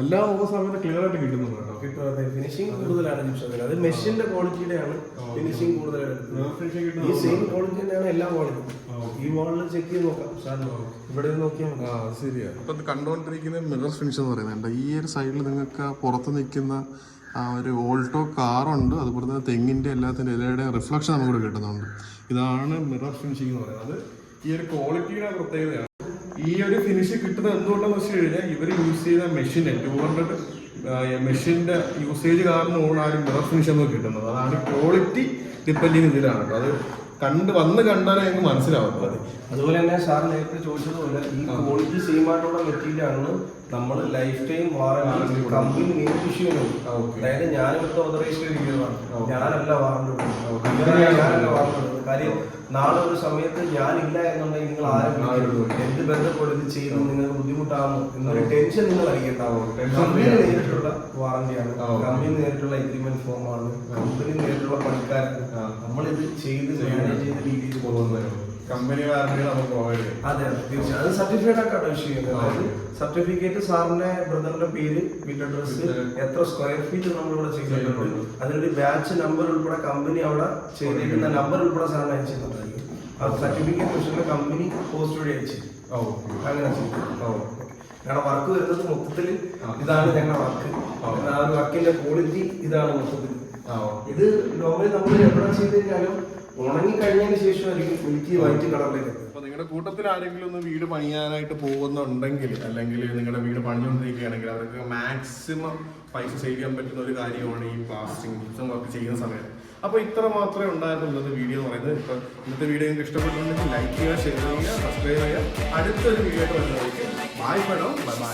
എല്ലാ ഉള്ള സമയത്ത് ക്ലിയർ ആയിട്ട് കിട്ടുന്നുണ്ട് കേട്ടോ. ഫിനിഷിംഗ് കൂടുതലാണ് അത് മെഷീന്റെ ക്വാളിറ്റിയുടെ ആണ് ഫിനിഷിംഗ് കൂടുതലാണ് ഈ സെയിം ക്വാളിറ്റി തന്നെയാണ് എല്ലാ വാളിലും ഈ വാളിൽ ചെക്ക് ചെയ്ത് നോക്കാം. സാറിന് ഇവിടെ നോക്കിയാൽ ആ അത് ശരിയാ. അപ്പൊ കണ്ടുകൊണ്ടിരിക്കുന്ന മിറർ ഫിനിഷ് എന്ന് പറയുന്നുണ്ട് ഈ ഒരു സൈഡിൽ നിങ്ങൾക്ക് ആ പുറത്ത് നിൽക്കുന്ന ആ ഒരു ഓൾട്ടോ കാറുണ്ട് അതുപോലെ തന്നെ തെങ്ങിന്റെ എല്ലാത്തിന്റെ ഇലയുടെ റിഫ്ലക്ഷൻ നമുക്ക് കിട്ടുന്നുണ്ട്. ഇതാണ് മിറർ ഫിനിഷിംഗ് എന്ന് പറയുന്നത്. ഈ ഒരു ക്വാളിറ്റിയുടെ പ്രത്യേകതയാണ്. ഈ ഒരു ഫിനിഷ് കിട്ടുന്നത് എന്തുകൊണ്ടാന്ന് വെച്ച് കഴിഞ്ഞാൽ ഇവർ യൂസ് ചെയ്ത മെഷീൻ ടു ഹൺഡ്രഡ് മെഷീന്റെ യൂസേജ് കാരണം ആ ഒരു മിറർ ഫിനിഷ് നമുക്ക് കിട്ടുന്നത്. അതാണ് ക്വാളിറ്റി ഡിപ്പെൻഡിങ് ഇതിലാണ് അത് കണ്ട് വന്ന് കണ്ടാലേ ഞങ്ങൾക്ക് മനസ്സിലാവുന്നത് അതുപോലെ തന്നെ സാർ നേരത്തെ ചോദിച്ചതുപോലെ ഈ ക്വാളിറ്റി സെയിം ആയിട്ടുള്ള മെറ്റീരിയൽ ആണ് നമ്മൾ life time warranty company issue അതായത് ഞാൻ ഇവിടുത്തെ ഓതറൈസ്ഡ് ഞാനല്ല വാറന്റി ഞാനല്ല വാറണ്ടി കാര്യം നാളെ ഒരു സമയത്ത് ഞാനില്ല എന്നുണ്ടെങ്കിൽ നിങ്ങൾ ആരും എന്ത് ബന്ധപ്പെടും ഇത് ചെയ്തു നിങ്ങൾക്ക് ബുദ്ധിമുട്ടാകുമോ എന്നൊരു ടെൻഷൻ നിങ്ങൾ അറിയണ്ടാവും കമ്പനി നേരിട്ടുള്ള വാറന്റിയാണ് കമ്പനി നേരിട്ടുള്ള എഗ്രിമെന്റ് ഫോമാണ് കമ്പനി നേരിട്ടുള്ള നമ്മൾ നമ്മളിത് ചെയ്ത് മാനേജ് ചെയ്ത രീതിയിൽ പോകുന്നത് കമ്പനി വാറണ്ടി നമ്മൾ പ്രൊവൈഡ് ചെയ്യും. അതെ അതെ തീർച്ചയായും. അത് സർട്ടിഫിക്കറ്റ് ചെയ്യുന്നത്. അതായത് സർട്ടിഫിക്കറ്റ് സാറിന്റെ ബ്രദറിന്റെ പേര് വീട്ട് അഡ്രസ് എത്ര സ്ക്വയർ ഫീറ്റ് നമ്മൾ ഇവിടെ ചെയ്തിട്ടുണ്ട്. അതിനൊരു ബാച്ച് നമ്പർ ഉൾപ്പെടെ കമ്പനി അവിടെ ചെയ്തിരിക്കുന്ന നമ്പർ ഉൾപ്പെടെ സാറിന് അയച്ചിട്ടുണ്ടായിരിക്കും ആ സർട്ടിഫിക്കറ്റ് വെച്ചിട്ട് കമ്പനി പോസ്റ്റ് വഴി അയച്ചു. ഓ അങ്ങനെ ചെയ്തു ഞങ്ങളുടെ വർക്ക് വരുന്നത് മൊത്തത്തിൽ ഇതാണ് ഞങ്ങളുടെ വർക്ക് ആ ഒരു വർക്കിന്റെ ക്വാളിറ്റി ഇതാണ് മൊത്തത്തിൽ ഇത് നോർമലി നമ്മൾ എവിടെ ചെയ്ത് കഴിഞ്ഞാലും ഉണങ്ങി കഴിഞ്ഞതിന് ശേഷമായിരിക്കും മിൽക്കി വൈറ്റ് കളറിലേക്ക്. അപ്പൊ നിങ്ങളുടെ കൂട്ടത്തിൽ ആരെങ്കിലും ഒന്ന് വീട് പണിയാനായിട്ട് പോകുന്നുണ്ടെങ്കിൽ അല്ലെങ്കിൽ നിങ്ങളുടെ വീട് പണിഞ്ഞുകൊണ്ടിരിക്കുകയാണെങ്കിൽ അവർക്ക് മാക്സിമം പൈസ സേവ് ചെയ്യാൻ പറ്റുന്ന ഒരു കാര്യമാണ് ഈ പ്ലാസ്റ്റിക് ജിപ്സം വർക്ക് ചെയ്യുന്ന സമയത്ത് അപ്പോൾ ഇത്ര മാത്രമേ ഉണ്ടായിരുന്നുള്ളൂ ഇന്നത്തെ വീഡിയോ എന്ന് പറയുന്നത്. ഇപ്പം ഇന്നത്തെ വീഡിയോ നിങ്ങൾക്ക് ഇഷ്ടപ്പെട്ടിട്ടുണ്ടെങ്കിൽ ലൈക്ക് ചെയ്യുക ഷെയർ ചെയ്യുക സബ്സ്ക്രൈബ് ചെയ്യുക. അടുത്തൊരു വീഡിയോ ആയിട്ട് വരുന്നതായിരിക്കും ബൈ പടം ബൈ ബൈ